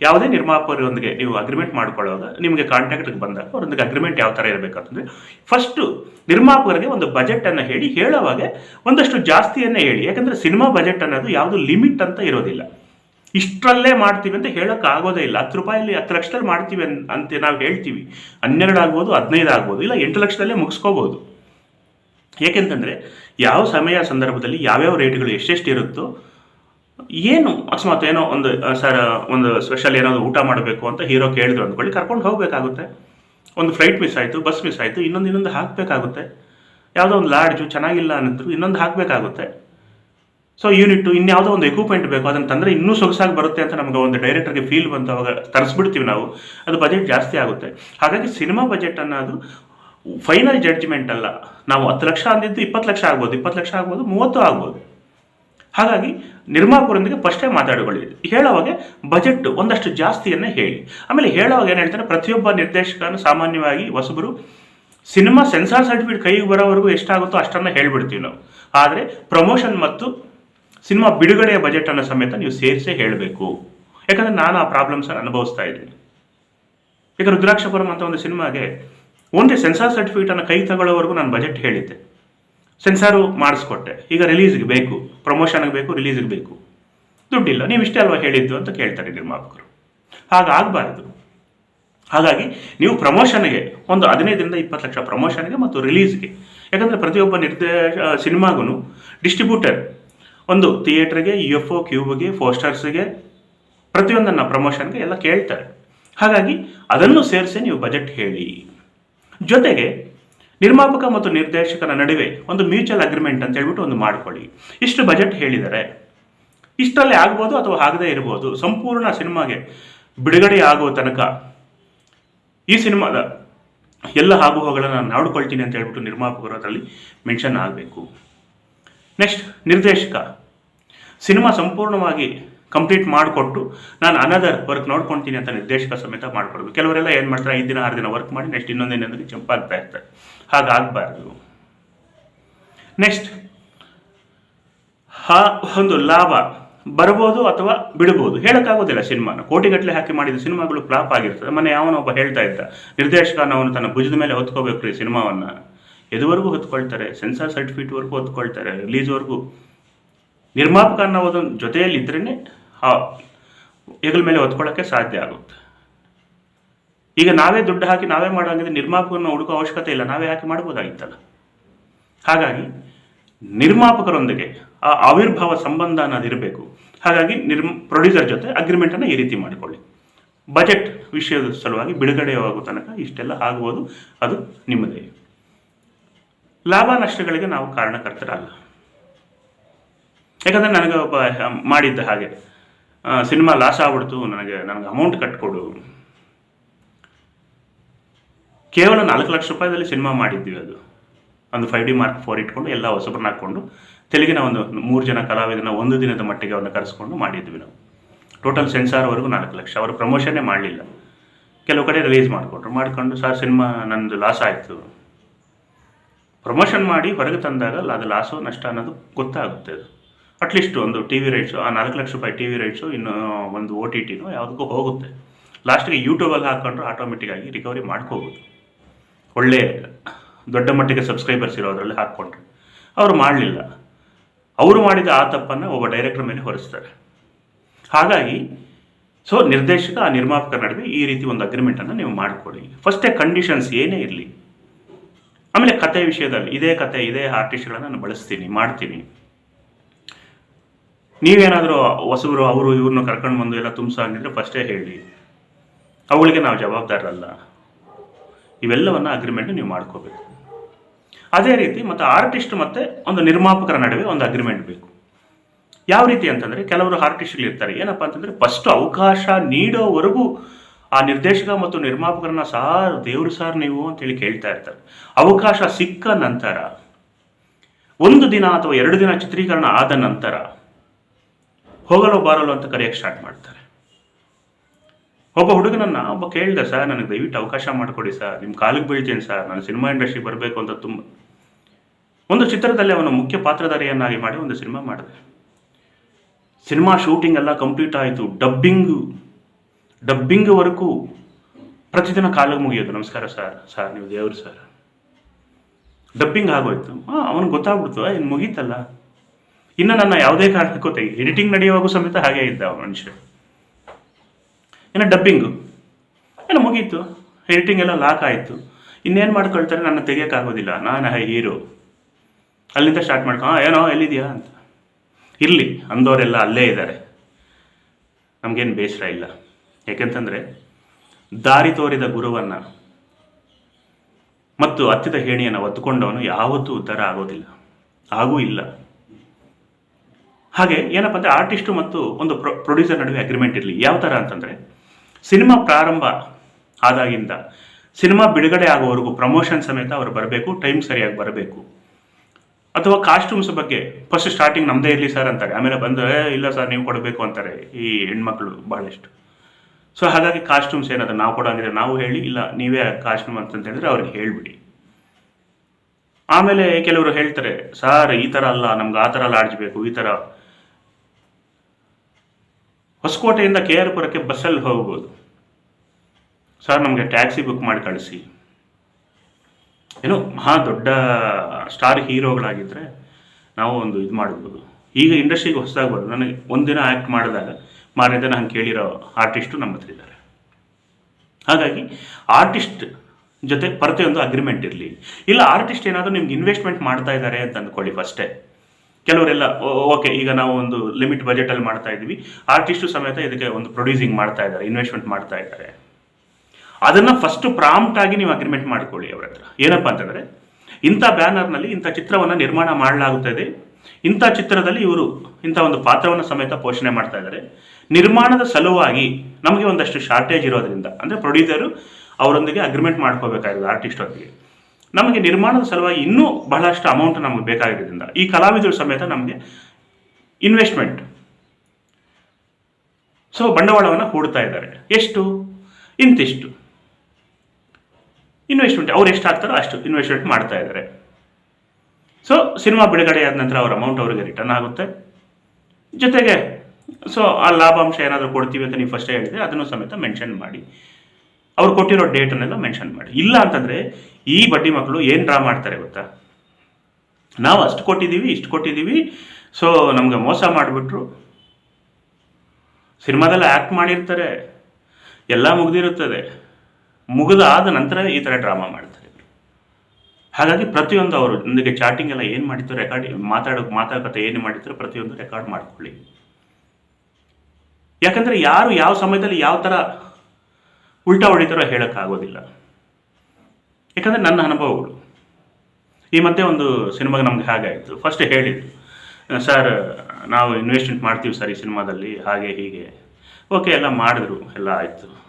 ಯಾವುದೇ ನಿರ್ಮಾಪಕರೊಂದಿಗೆ ನೀವು ಅಗ್ರಿಮೆಂಟ್ ಮಾಡ್ಕೊಳ್ಳುವಾಗ ನಿಮಗೆ ಕಾಂಟ್ಯಾಕ್ಟ್ಗೆ ಬಂದಾಗ ಅವರೊಂದಿಗೆ ಅಗ್ರಿಮೆಂಟ್ ಯಾವ ಥರ ಇರಬೇಕಂತಂದರೆ ಫಸ್ಟು ನಿರ್ಮಾಪಕರಿಗೆ ಒಂದು ಬಜೆಟನ್ನು ಹೇಳಿ ಹೇಳೋವಾಗ ಒಂದಷ್ಟು ಜಾಸ್ತಿಯನ್ನೇ ಹೇಳಿ. ಯಾಕಂದರೆ ಸಿನಿಮಾ ಬಜೆಟ್ ಅನ್ನೋದು ಯಾವುದು ಲಿಮಿಟ್ ಅಂತ ಇರೋದಿಲ್ಲ. ಇಷ್ಟರಲ್ಲೇ ಮಾಡ್ತೀವಿ ಅಂತ ಹೇಳೋಕ್ಕಾಗೋದೇ ಇಲ್ಲ. ಹತ್ತು ರೂಪಾಯಲ್ಲಿ ಹತ್ತು ಲಕ್ಷದಲ್ಲಿ ಮಾಡ್ತೀವಿ ಅಂತ ನಾವು ಹೇಳ್ತೀವಿ. ಹನ್ನೆರಡು ಆಗ್ಬೋದು ಹದಿನೈದು ಆಗ್ಬೋದು ಇಲ್ಲ ಎಂಟು ಲಕ್ಷದಲ್ಲೇ ಮುಗಿಸ್ಕೋಬೋದು. ಏಕೆಂತಂದರೆ ಯಾವ ಸಮಯ ಸಂದರ್ಭದಲ್ಲಿ ಯಾವ್ಯಾವ ರೇಟ್ಗಳು ಎಷ್ಟೆಷ್ಟು ಇರುತ್ತೋ ಏನು ಅಕಸ್ಮಾತ್ ಏನೋ ಒಂದು ಸರ್, ಒಂದು ಸ್ಪೆಷಲ್ ಏನೋ ಊಟ ಮಾಡಬೇಕು ಅಂತ ಹೀರೋ ಕೇಳಿದ್ರು ಅಂದ್ಕೊಳ್ಳಿ, ಕರ್ಕೊಂಡು ಹೋಗಬೇಕಾಗುತ್ತೆ. ಒಂದು ಫ್ಲೈಟ್ ಮಿಸ್ ಆಯಿತು ಬಸ್ ಮಿಸ್ ಆಯಿತು, ಇನ್ನೊಂದು ಇನ್ನೊಂದು ಹಾಕಬೇಕಾಗುತ್ತೆ. ಯಾವುದೋ ಒಂದು ಲಾಡ್ಜು ಚೆನ್ನಾಗಿಲ್ಲ ಅನ್ನಿದ್ರು ಇನ್ನೊಂದು ಹಾಕಬೇಕಾಗುತ್ತೆ. ಸೊ ಯೂನಿಟ್ ಇನ್ಯಾವುದೋ ಒಂದು ಎಕ್ವಿಪ್ಮೆಂಟ್ ಬೇಕು, ಅದನ್ನು ತಂದರೆ ಇನ್ನೂ ಸೊಗಸಾಗಿ ಬರುತ್ತೆ ಅಂತ ನಮಗೆ ಒಂದು ಡೈರೆಕ್ಟರ್ಗೆ ಫೀಲ್ ಬಂತು, ಅವಾಗ ತರಿಸ್ಬಿಡ್ತೀವಿ ನಾವು. ಅದು ಬಜೆಟ್ ಜಾಸ್ತಿ ಆಗುತ್ತೆ. ಹಾಗಾಗಿ ಸಿನಿಮಾ ಬಜೆಟ್ ಅನ್ನೋದು ಫೈನಲ್ ಜಡ್ಜ್ಮೆಂಟ್ ಅಲ್ಲ. ನಾವು ಹತ್ತು ಲಕ್ಷ ಅಂದಿದ್ದು ಇಪ್ಪತ್ತು ಲಕ್ಷ ಆಗ್ಬೋದು, ಇಪ್ಪತ್ತು ಲಕ್ಷ ಆಗ್ಬೋದು, ಮೂವತ್ತು ಆಗ್ಬೋದು. ಹಾಗಾಗಿ ನಿರ್ಮಾಪಕರೊಂದಿಗೆ ಫಸ್ಟೇ ಮಾತಾಡಿಕೊಳ್ಳಿ. ಹೇಳೋವಾಗ ಬಜೆಟ್ ಒಂದಷ್ಟು ಜಾಸ್ತಿಯನ್ನು ಹೇಳಿ. ಆಮೇಲೆ ಹೇಳೋವಾಗ ಏನು ಹೇಳ್ತಾರೆ, ಪ್ರತಿಯೊಬ್ಬ ನಿರ್ದೇಶಕನು ಸಾಮಾನ್ಯವಾಗಿ ಹೊಸಬರು ಸಿನಿಮಾ ಸೆನ್ಸಾರ್ ಸರ್ಟಿಫಿಕೇಟ್ ಕೈಗೆ ಬರೋವರೆಗೂ ಎಷ್ಟಾಗುತ್ತೋ ಅಷ್ಟನ್ನು ಹೇಳ್ಬಿಡ್ತೀವಿ ನಾವು. ಆದರೆ ಪ್ರಮೋಷನ್ ಮತ್ತು ಸಿನಿಮಾ ಬಿಡುಗಡೆಯ ಬಜೆಟನ್ನು ಸಮೇತ ನೀವು ಸೇರಿಸೇ ಹೇಳಬೇಕು. ಯಾಕಂದರೆ ನಾನು ಆ ಪ್ರಾಬ್ಲಮ್ಸನ್ನು ಅನುಭವಿಸ್ತಾ ಇದ್ದೀನಿ. ಈಗ ರುದ್ರಾಕ್ಷಪುರಂ ಅಂತ ಒಂದು ಸಿನಿಮಾಗೆ ಒಂದೇ ಸೆನ್ಸಾರ್ ಸರ್ಟಿಫಿಕೇಟನ್ನು ಕೈ ತಗೊಳ್ಳೋವರೆಗೂ ನಾನು ಬಜೆಟ್ ಹೇಳಿದ್ದೆ. ಸೆನ್ಸಾರು ಮಾಡಿಸ್ಕೊಟ್ಟೆ. ಈಗ ರಿಲೀಸ್ಗೆ ಬೇಕು. ಪ್ರಮೋಷನ್ಗೆ ಬೇಕು ರಿಲೀಸ್ಗೆ ಬೇಕು. ದುಡ್ಡಿಲ್ಲ. ನೀವು ಇಷ್ಟೇ ಅಲ್ವಾ ಹೇಳಿದ್ದು ಅಂತ ಕೇಳ್ತಾರೆ ನಿರ್ಮಾಪಕರು. ಹಾಗಾಗಬಾರದು. ಹಾಗಾಗಿ ನೀವು ಪ್ರಮೋಷನ್ಗೆ ಒಂದು ಹದಿನೈದರಿಂದ ಇಪ್ಪತ್ತು ಲಕ್ಷ ಪ್ರಮೋಷನ್ಗೆ ಮತ್ತು ರಿಲೀಸ್ಗೆ ಯಾಕಂದರೆ ಪ್ರತಿಯೊಬ್ಬ ನಿರ್ದೇಶ ಸಿನಿಮಾಗೂ ಡಿಸ್ಟ್ರಿಬ್ಯೂಟರ್ ಒಂದು ಥಿಯೇಟ್ರಿಗೆ ಯು ಎಫ್ ಒ ಕ್ಯೂಬ್ಗೆ ಪೋಸ್ಟರ್ಸ್ಗೆ ಪ್ರತಿಯೊಂದನ್ನು ಪ್ರಮೋಷನ್ಗೆ ಎಲ್ಲ ಕೇಳ್ತಾರೆ. ಹಾಗಾಗಿ ಅದನ್ನು ಸೇರಿಸಿ ನೀವು ಬಜೆಟ್ ಹೇಳಿ. ಜೊತೆಗೆ ನಿರ್ಮಾಪಕ ಮತ್ತು ನಿರ್ದೇಶಕನ ನಡುವೆ ಒಂದು ಮ್ಯೂಚುವಲ್ ಅಗ್ರಿಮೆಂಟ್ ಅಂತ ಹೇಳ್ಬಿಟ್ಟು ಒಂದು ಮಾಡ್ಕೊಳ್ಳಿ. ಇಷ್ಟು ಬಜೆಟ್ ಹೇಳಿದ್ದಾರೆ ಇಷ್ಟಲ್ಲೇ ಆಗ್ಬೋದು ಅಥವಾ ಆಗದೇ ಇರ್ಬೋದು? ಸಂಪೂರ್ಣ ಸಿನಿಮಾಗೆ ಬಿಡುಗಡೆ ಆಗುವ ತನಕ ಈ ಸಿನಿಮಾದ ಎಲ್ಲ ಆಗುಹೋಗಳನ್ನು ನಾನು ನೋಡ್ಕೊಳ್ತೀನಿ ಅಂತ ಹೇಳ್ಬಿಟ್ಟು ನಿರ್ಮಾಪಕರು ಅದರಲ್ಲಿ ಮೆನ್ಷನ್ ಆಗಬೇಕು. ನೆಕ್ಸ್ಟ್ ನಿರ್ದೇಶಕ. ಸಿನಿಮಾ ಸಂಪೂರ್ಣವಾಗಿ ಕಂಪ್ಲೀಟ್ ಮಾಡಿಕೊಟ್ಟು ನಾನು ಅನದರ್ ವರ್ಕ್ ನೋಡ್ಕೊತೀನಿ ಅಂತ ನಿರ್ದೇಶಕ ಸಮೇತ ಮಾಡ್ಕೊಡ್ಬೇಕು. ಕೆಲವರೆಲ್ಲ ಏನು ಮಾಡ್ತಾರೆ? ಐದು ದಿನ, ಆರು ದಿನ ವರ್ಕ್ ಮಾಡಿ ನೆಕ್ಸ್ಟ್ ಇನ್ನೊಂದೇನಂದ್ರೆ ಜಂಪಾಗ್ತಾ ಇರ್ತಾರೆ. ಹಾಗಾಗಬಾರ್ದು. ನೆಕ್ಸ್ಟ್ ಆ ಒಂದು ಲಾಭ. ಬರ್ಬೋದು ಅಥವಾ ಬಿಡ್ಬೋದು. ಹೇಳಕ್ಕಾಗೋದಿಲ್ಲ ಸಿನಿಮಾನ. ಕೋಟಿಗಟ್ಟಲೆ ಹಾಕಿ ಮಾಡಿದ ಸಿನಿಮಾಗಳು ಫ್ಲಾಪ್ ಆಗಿರ್ತದೆ. ಮೊನ್ನೆ ಯಾವನೊಬ್ಬ ಹೇಳ್ತಾ ಇದ್ದ ನಿರ್ದೇಶಕನವನು ತನ್ನ ಭುಜದ ಮೇಲೆ ಹೊತ್ಕೋಬೇಕು ರೀ ಸಿನಿಮಾವನ್ನ. ಎದುವರೆಗೂ ಹೊತ್ಕೊಳ್ತಾರೆ. ಸೆನ್ಸಾರ್ ಸರ್ಟಿಫಿಕೇಟ್ವರೆಗೂ ಹೊತ್ಕೊಳ್ತಾರೆ. ರಿಲೀಸ್ವರೆಗೂ ನಿರ್ಮಾಪಕ ಅನ್ನೋದು ಇದ್ರೇ ಆ ಹೆಗಲ ಮೇಲೆ ಹೊತ್ಕೊಳ್ಳೋಕ್ಕೆ ಸಾಧ್ಯ ಆಗುತ್ತೆ. ಈಗ ನಾವೇ ದುಡ್ಡು ಹಾಕಿ ನಾವೇ ಮಾಡೋಂಗಿದ್ರೆ ನಿರ್ಮಾಪಕನ ಹುಡುಕೋ ಅವಶ್ಯಕತೆ ಇಲ್ಲ. ನಾವೇ ಹಾಕಿ ಮಾಡ್ಬೋದಾಗಿತ್ತಲ್ಲ? ಹಾಗಾಗಿ ನಿರ್ಮಾಪಕರೊಂದಿಗೆ ಆ ಆವಿರ್ಭಾವ ಸಂಬಂಧ ಅನ್ನೋದಿರಬೇಕು ಹಾಗಾಗಿ ನಿರ್ಮ, ಪ್ರೊಡ್ಯೂಸರ್ ಜೊತೆ ಅಗ್ರಿಮೆಂಟನ್ನು ಈ ರೀತಿ ಮಾಡಿಕೊಳ್ಳಿ. ಬಜೆಟ್ ವಿಷಯದ ಸಲುವಾಗಿ ಬಿಡುಗಡೆಯಾಗುವ ತನಕ ಇಷ್ಟೆಲ್ಲ ಆಗುವುದು ಅದು ನಿಮ್ಮದೇ. ಲಾಭ ನಷ್ಟಗಳಿಗೆ ನಾವು ಕಾರಣಕರ್ತರಲ್ಲ. ಯಾಕಂದರೆ ನನಗೆ ಒಬ್ಬ ಮಾಡಿದ್ದ ಹಾಗೆ. ಸಿನಿಮಾ ಲಾಸ್ ಆಗ್ಬಿಡ್ತು, ನನಗೆ ನನಗೆ ಅಮೌಂಟ್ ಕಟ್ಕೊಡು. ಕೇವಲ ನಾಲ್ಕು ಲಕ್ಷ ರೂಪಾಯಿದಲ್ಲಿ ಸಿನಿಮಾ ಮಾಡಿದ್ವಿ ಅದು. ಒಂದು ಫೈವ್ ಡಿ ಮಾರ್ಕ್ ಫೋರ್ ಇಟ್ಕೊಂಡು, ಎಲ್ಲ ಹೊಸಬ್ರನ್ನ ಹಾಕ್ಕೊಂಡು, ತೆಲುಗಿನ ಒಂದು ಮೂರು ಜನ ಕಲಾವಿದನ ಒಂದು ದಿನದ ಮಟ್ಟಿಗೆ ಅವ್ರನ್ನ ಕರೆಸ್ಕೊಂಡು ಮಾಡಿದ್ವಿ ನಾವು. ಟೋಟಲ್ ಸೆನ್ಸಾರ್ವರೆಗೂ ನಾಲ್ಕು ಲಕ್ಷ. ಅವರು ಪ್ರಮೋಷನ್ನೇ ಮಾಡಲಿಲ್ಲ. ಕೆಲವು ಕಡೆ ರಿಲೀಸ್ ಮಾಡಿಕೊಂಡ್ರು ಮಾಡಿಕೊಂಡು, ಸರ್, ಸಿನಿಮಾ ನಂದು ಲಾಸ್ ಆಯಿತು. ಪ್ರಮೋಷನ್ ಮಾಡಿ ಹೊರಗೆ ತಂದಾಗ, ಅದು ಲಾಸು ನಷ್ಟ ಅನ್ನೋದು ಗೊತ್ತಾಗುತ್ತೆ ಅದು. ಅಟ್ಲೀಸ್ಟ್ ಒಂದು ಟಿ ವಿ ರೈಟ್ಸು ಆ ನಾಲ್ಕು ಲಕ್ಷ ರೂಪಾಯಿ ಟಿ ವಿ ರೈಟ್ಸು ಇನ್ನು ಒಂದು ಓ ಟಿ ಟಿನೋ ಯಾವುದಕ್ಕೂ ಹೋಗುತ್ತೆ. ಲಾಸ್ಟಿಗೆ ಯೂಟ್ಯೂಬಲ್ಲಿ ಹಾಕ್ಕೊಂಡ್ರೆ ಆಟೋಮೆಟಿಕ್ಕಾಗಿ ರಿಕವರಿ ಮಾಡ್ಕೋಬೋದು. ಒಳ್ಳೆಯ ದೊಡ್ಡ ಮಟ್ಟಿಗೆ ಸಬ್ಸ್ಕ್ರೈಬರ್ಸ್ ಇರೋದ್ರಲ್ಲಿ ಹಾಕ್ಕೊಂಡ್ರೆ. ಅವರು ಮಾಡಲಿಲ್ಲ. ಅವರು ಮಾಡಿದ ಆ ತಪ್ಪನ್ನು ಒಬ್ಬ ಡೈರೆಕ್ಟರ್ ಮೇಲೆ ಹೊರಿಸ್ತಾರೆ. ಹಾಗಾಗಿ ಸೊ ನಿರ್ದೇಶಕ ಆ ನಿರ್ಮಾಪಕರ ನಡುವೆ ಈ ರೀತಿ ಒಂದು ಅಗ್ರಿಮೆಂಟನ್ನು ನೀವು ಮಾಡಿಕೊಡಿ ಫಸ್ಟೇ ಕಂಡೀಷನ್ಸ್ ಏನೇ ಇರಲಿ. ಆಮೇಲೆ ಕತೆ ವಿಷಯದಲ್ಲಿ, ಇದೇ ಕತೆ, ಇದೇ ಆರ್ಟಿಸ್ಟ್ಗಳನ್ನು ನಾನು ಬಳಸ್ತೀನಿ, ಮಾಡ್ತೀನಿ. ನೀವೇನಾದರೂ ಹೊಸಬರು ಅವರು ಇವ್ರನ್ನ ಕರ್ಕೊಂಡು ಬಂದು ಎಲ್ಲ ತುಂಬಿಸಂಗಿದ್ರೆ ಫಸ್ಟೇ ಹೇಳಿ. ಅವಳಿಗೆ ನಾವು ಜವಾಬ್ದಾರರಲ್ಲ. ಇವೆಲ್ಲವನ್ನು ಅಗ್ರಿಮೆಂಟ್ ನೀವು ಮಾಡ್ಕೋಬೇಕು. ಅದೇ ರೀತಿ ಮತ್ತು ಆರ್ಟಿಸ್ಟ್ ಮತ್ತು ಒಂದು ನಿರ್ಮಾಪಕರ ನಡುವೆ ಒಂದು ಅಗ್ರಿಮೆಂಟ್ ಬೇಕು. ಯಾವ ರೀತಿ ಅಂತಂದರೆ ಕೆಲವರು ಆರ್ಟಿಸ್ಟ್ಗಳು ಇರ್ತಾರೆ. ಏನಪ್ಪ ಅಂತಂದರೆ ಫಸ್ಟ್ ಅವಕಾಶ ನೀಡೋವರೆಗೂ ಆ ನಿರ್ದೇಶಕ ಮತ್ತು ನಿರ್ಮಾಪಕರನ್ನ ಸಾರ್ ದೇವರು ಸಾರ್ ನೀವು ಅಂತೇಳಿ ಕೇಳ್ತಾ ಇರ್ತಾರೆ. ಅವಕಾಶ ಸಿಕ್ಕ ನಂತರ, ಒಂದು ದಿನ ಅಥವಾ ಎರಡು ದಿನ ಚಿತ್ರೀಕರಣ ಆದ ನಂತರ ಹೋಗಲು ಬಾರಲು ಅಂತ ಕರೆಯೋಕ್ಕೆ ಸ್ಟಾರ್ಟ್ ಮಾಡ್ತಾರೆ. ಒಬ್ಬ ಹುಡುಗನನ್ನ ಒಬ್ಬ ಕೇಳಿದೆ, ಸರ್, ನನಗೆ ದಯವಿಟ್ಟು ಅವಕಾಶ ಮಾಡಿಕೊಡಿ, ಸರ್. ನಿಮ್ಮ ಕಾಲಿಗೆ ಬೀಳ್ತೀನಿ, ಸರ್. ನಾನು ಸಿನಿಮಾ ಇಂಡಸ್ಟ್ರಿ ಬರಬೇಕು ಅಂತ ತುಂಬ ಒಂದು ಚಿತ್ರದಲ್ಲಿ ಅವನು ಮುಖ್ಯ ಪಾತ್ರಧಾರಿಯನ್ನಾಗಿ ಮಾಡಿ ಒಂದು ಸಿನಿಮಾ ಮಾಡಿದೆ. ಸಿನಿಮಾ ಶೂಟಿಂಗ್ ಎಲ್ಲ ಕಂಪ್ಲೀಟ್ ಆಯಿತು. ಡಬ್ಬಿಂಗು ಡಬ್ಬಿಂಗ್ವರೆಗೂ ಪ್ರತಿದಿನ ಕಾಲಿಗೆ ಮುಗಿಯೋದು. ನಮಸ್ಕಾರ, ಸರ್. ಸರ್, ನೀವು ದೇವರು, ಸರ್. ಡಬ್ಬಿಂಗ್ ಆಗೋಯ್ತು. ಹಾಂ ಅವನಿಗೆ ಗೊತ್ತಾಗ್ಬಿಡ್ತು. ಏನು ಮುಗೀತಲ್ಲ. ಇನ್ನು ನನ್ನ ಯಾವುದೇ ಕಾರಣಕ್ಕೂ ತೆಗಿ ಎಡಿಟಿಂಗ್ ನಡೆಯುವಾಗೂ ಸಮೇತ ಹಾಗೆ ಇದ್ದ ಮನುಷ್ಯ. ಇನ್ನು ಡಬ್ಬಿಂಗು ಏನು ಮುಗೀತು. ಎಡಿಟಿಂಗ್ ಎಲ್ಲ ಲಾಕ್ ಆಯಿತು. ಇನ್ನೇನು ಮಾಡ್ಕೊಳ್ತಾರೆ ನನ್ನ ತೆಗಿಯೋಕ್ಕಾಗೋದಿಲ್ಲ. ನಾನು ಹೈ ಹೀರೋ ಅಲ್ಲಿಂದ ಸ್ಟಾರ್ಟ್ ಮಾಡ್ಕೊ ಏನೋ, ಎಲ್ಲಿದೆಯಾ? ಅಂತ. ಇರಲಿ ಅಂದವರೆಲ್ಲ ಅಲ್ಲೇ ಇದ್ದಾರೆ ನಮಗೇನು ಬೇಸರ ಇಲ್ಲ. ಯಾಕೆಂತಂದರೆ, ದಾರಿ ತೋರಿದ ಗುರುವನ್ನು ಮತ್ತು ಹತ್ತಿದ ಹೇಣಿಯನ್ನು ಒತ್ತುಕೊಂಡವನು ಯಾವತ್ತೂ ಉದ್ಧಾರ ಆಗೋದಿಲ್ಲ. ಹಾಗೂ ಇಲ್ಲ. ಹಾಗೆ ಏನಪ್ಪ ಅಂದರೆ ಆರ್ಟಿಸ್ಟು ಮತ್ತು ಒಂದು ಪ್ರೊ ಪ್ರೊಡ್ಯೂಸರ್ ನಡುವೆ ಅಗ್ರಿಮೆಂಟ್ ಇರಲಿ. ಯಾವ ಥರ ಅಂತಂದರೆ, ಸಿನಿಮಾ ಪ್ರಾರಂಭ ಆದಾಗಿಂದ ಸಿನಿಮಾ ಬಿಡುಗಡೆ ಆಗೋವರೆಗೂ ಪ್ರಮೋಷನ್ ಸಮೇತ ಅವರು ಬರಬೇಕು ಟೈಮ್ ಸರಿಯಾಗಿ ಬರಬೇಕು. ಅಥವಾ ಕಾಸ್ಟ್ಯೂಮ್ಸ್ ಬಗ್ಗೆ ಫಸ್ಟ್ ಸ್ಟಾರ್ಟಿಂಗ್ ನಮ್ಮದೇ ಇರಲಿ ಸರ್ ಅಂತಾರೆ. ಆಮೇಲೆ ಬಂದರೆ ಇಲ್ಲ ಸರ್ ನೀವು ಕೊಡಬೇಕು ಅಂತಾರೆ ಈ ಹೆಣ್ಮಕ್ಳು ಭಾಳಷ್ಟು ಸೊ ಹಾಗಾಗಿ ಕಾಸ್ಟ್ಯೂಮ್ಸ್ ಏನಾದ್ರು ನಾವು ಕೊಡೋಂಗಿದ್ರೆ ನಾವು ಹೇಳಿ, ಇಲ್ಲ ನೀವೇ ಕಾಸ್ಟ್ಯೂಮ್ ಅಂತಂತ ಹೇಳಿದ್ರೆ ಅವ್ರಿಗೆ ಹೇಳಿಬಿಡಿ. ಆಮೇಲೆ ಕೆಲವರು ಹೇಳ್ತಾರೆ ಸರ್ ಈ ಥರ ಅಲ್ಲ, ನಮ್ಗೆ ಆ ಥರ ಲಾಡ್ಜ್ ಬೇಕು ಈ ಥರ ಹೊಸಕೋಟೆಯಿಂದ ಕೆ ಆರ್ ಪುರಕ್ಕೆ ಬಸ್ಸಲ್ಲಿ ಹೋಗ್ಬೋದು. ಸರ್, ನಮಗೆ ಟ್ಯಾಕ್ಸಿ ಬುಕ್ ಮಾಡಿ ಕಳಿಸಿ. ಏನು ಮಹಾ ದೊಡ್ಡ ಸ್ಟಾರ್ ಹೀರೋಗಳಾಗಿದ್ದರೆ ನಾವು ಒಂದು ಇದು ಮಾಡ್ಬೋದು. ಈಗ ಇಂಡಸ್ಟ್ರಿಗೆ ಹೊಸದಾಗಿ ಬರೋದು ನನಗೆ ಒಂದಿನ ಆ್ಯಕ್ಟ್ ಮಾಡಿದಾಗ, ಮಾರನೇ ಹಂಗೆ ಕೇಳಿರೋ ಆರ್ಟಿಸ್ಟು ನಮ್ಮ ಹತ್ರ ಇದ್ದಾರೆ. ಹಾಗಾಗಿ ಆರ್ಟಿಸ್ಟ್ ಜೊತೆ ಪ್ರತಿಯೊಂದು ಅಗ್ರಿಮೆಂಟ್ ಇರಲಿ. ಇಲ್ಲ, ಆರ್ಟಿಸ್ಟ್ ಏನಾದರೂ ನಿಮ್ಗೆ ಇನ್ವೆಸ್ಟ್ಮೆಂಟ್ ಮಾಡ್ತಾ ಇದ್ದಾರೆ ಅಂತ ಅಂದ್ಕೊಳ್ಳಿ ಫಸ್ಟೇ ಕೆಲವರೆಲ್ಲ ಓಕೆ, ಈಗ ನಾವು ಒಂದು ಲಿಮಿಟ್ ಬಜೆಟ್ ಅಲ್ಲಿ ಮಾಡ್ತಾ ಇದ್ವಿ ಆರ್ಟಿಸ್ಟು ಸಮೇತ ಇದಕ್ಕೆ ಒಂದು ಪ್ರೊಡ್ಯೂಸಿಂಗ್ ಮಾಡ್ತಾ ಇದ್ದಾರೆ ಇನ್ವೆಸ್ಟ್ಮೆಂಟ್ ಮಾಡ್ತಾ ಇದ್ದಾರೆ. ಅದನ್ನ ಫಸ್ಟ್ ಪ್ರಾಂಪ್ಟ್ ಆಗಿ ನೀವು ಅಗ್ರಿಮೆಂಟ್ ಮಾಡ್ಕೊಳ್ಳಿ ಅವ್ರ ಹತ್ರ. ಏನಪ್ಪಾ ಅಂತಂದ್ರೆ, ಇಂಥ ಬ್ಯಾನರ್ನಲ್ಲಿ ಇಂಥ ಚಿತ್ರವನ್ನು ನಿರ್ಮಾಣ ಮಾಡಲಾಗುತ್ತದೆ. ಇಂಥ ಚಿತ್ರದಲ್ಲಿ ಇವರು ಇಂಥ ಒಂದು ಪಾತ್ರವನ್ನು ಸಮೇತ ಪೋಷಣೆ ಮಾಡ್ತಾ ಇದ್ದಾರೆ. ನಿರ್ಮಾಣದ ಸಲುವಾಗಿ ನಮಗೆ ಒಂದಷ್ಟು ಶಾರ್ಟೇಜ್ ಇರೋದ್ರಿಂದ, ಅಂದರೆ ಪ್ರೊಡ್ಯೂಸರು ಅವರೊಂದಿಗೆ ಅಗ್ರಿಮೆಂಟ್ ಮಾಡ್ಕೋಬೇಕಾಗಿದೆ ಆರ್ಟಿಸ್ಟ್ ಹೊತ್ತಿಗೆ ನಮಗೆ ನಿರ್ಮಾಣದ ಸಲುವಾಗಿ ಇನ್ನೂ ಬಹಳಷ್ಟು ಅಮೌಂಟ್ ನಮಗೆ ಬೇಕಾಗಿರೋದ್ರಿಂದ, ಈ ಕಲಾವಿದರು ಸಮೇತ ನಮಗೆ ಇನ್ವೆಸ್ಟ್ಮೆಂಟ್ ಸೊ ಬಂಡವಾಳವನ್ನು ಹೂಡ್ತಾ ಇದ್ದಾರೆ. ಎಷ್ಟು? ಇಂತಿಷ್ಟು. ಇನ್ವೆಸ್ಟ್ಮೆಂಟ್ ಅವ್ರು ಎಷ್ಟು ಹಾಕ್ತಾರೋ ಅಷ್ಟು ಇನ್ವೆಸ್ಟ್ಮೆಂಟ್ ಮಾಡ್ತಾ ಇದ್ದಾರೆ. ಸೊ ಸಿನಿಮಾ ಬಿಡುಗಡೆ ಆದ ನಂತರ ಅವ್ರ ಅಮೌಂಟ್ ಅವರಿಗೆ ರಿಟರ್ನ್ ಆಗುತ್ತೆ. ಜೊತೆಗೆ ಸೊ ಆ ಲಾಭಾಂಶ ಏನಾದರೂ ಕೊಡ್ತೀವಿ ಅಂತ ನೀವು ಫಸ್ಟೇ ಹೇಳಿದ್ರೆ ಅದನ್ನು ಸಮೇತ ಮೆನ್ಷನ್ ಮಾಡಿ. ಅವ್ರು ಕೊಟ್ಟಿರೋ ಡೇಟನ್ನೆಲ್ಲ ಮೆನ್ಷನ್ ಮಾಡಿ. ಇಲ್ಲ ಅಂತಂದರೆ ಈ ಬಡ್ಡಿ ಮಕ್ಕಳು ಏನು ಡ್ರಾ ಮಾಡ್ತಾರೆ ಗೊತ್ತಾ? ನಾವು ಅಷ್ಟು ಕೊಟ್ಟಿದ್ದೀವಿ ಇಷ್ಟು ಕೊಟ್ಟಿದ್ದೀವಿ ಸೊ ನಮಗೆ ಮೋಸ ಮಾಡಿಬಿಟ್ರು. ಸಿನಿಮಾದಲ್ಲಿ ಆ್ಯಕ್ಟ್ ಮಾಡಿರ್ತಾರೆ. ಎಲ್ಲ ಮುಗಿದಿರುತ್ತದೆ. ಮುಗಿದಾದ ನಂತರ ಈ ಥರ ಡ್ರಾಮಾ ಮಾಡ್ತಾರೆ ಹಾಗಾಗಿ ಪ್ರತಿಯೊಂದು ಅವರು, ನಿಮಗೆ ಚಾಟಿಂಗ್ ಎಲ್ಲ ಏನು ಮಾಡಿತ್ತು ರೆಕಾರ್ಡ್ ಮಾತಾಡೋ ಮಾತಾಡಕತೆ ಏನು ಮಾಡಿದ್ರು ಪ್ರತಿಯೊಂದು ರೆಕಾರ್ಡ್ ಮಾಡ್ಕೊಳ್ಳಿ. ಯಾಕಂದರೆ ಯಾರು ಯಾವ ಸಮಯದಲ್ಲಿ ಯಾವ ಥರ ಉಲ್ಟಾ ಹೊಡಿತಾರೋ ಹೇಳೋಕ್ಕಾಗೋದಿಲ್ಲ. ಯಾಕಂದರೆ ನನ್ನ ಅನುಭವಗಳು. ಈ ಮಧ್ಯೆ ಒಂದು ಸಿನಿಮಾಗೆ ನಮ್ಗೆ ಹಾಗಾಯಿತು ಫಸ್ಟ್ ಹೇಳಿದ್ದು, ಸರ್, ನಾವು ಇನ್ವೆಸ್ಟ್ಮೆಂಟ್ ಮಾಡ್ತೀವಿ ಸರ್ ಈ ಸಿನಿಮಾದಲ್ಲಿ, ಹಾಗೆ ಹೀಗೆ. ಓಕೆ ಎಲ್ಲ ಮಾಡಿದ್ರು, ಎಲ್ಲ ಆಯಿತು.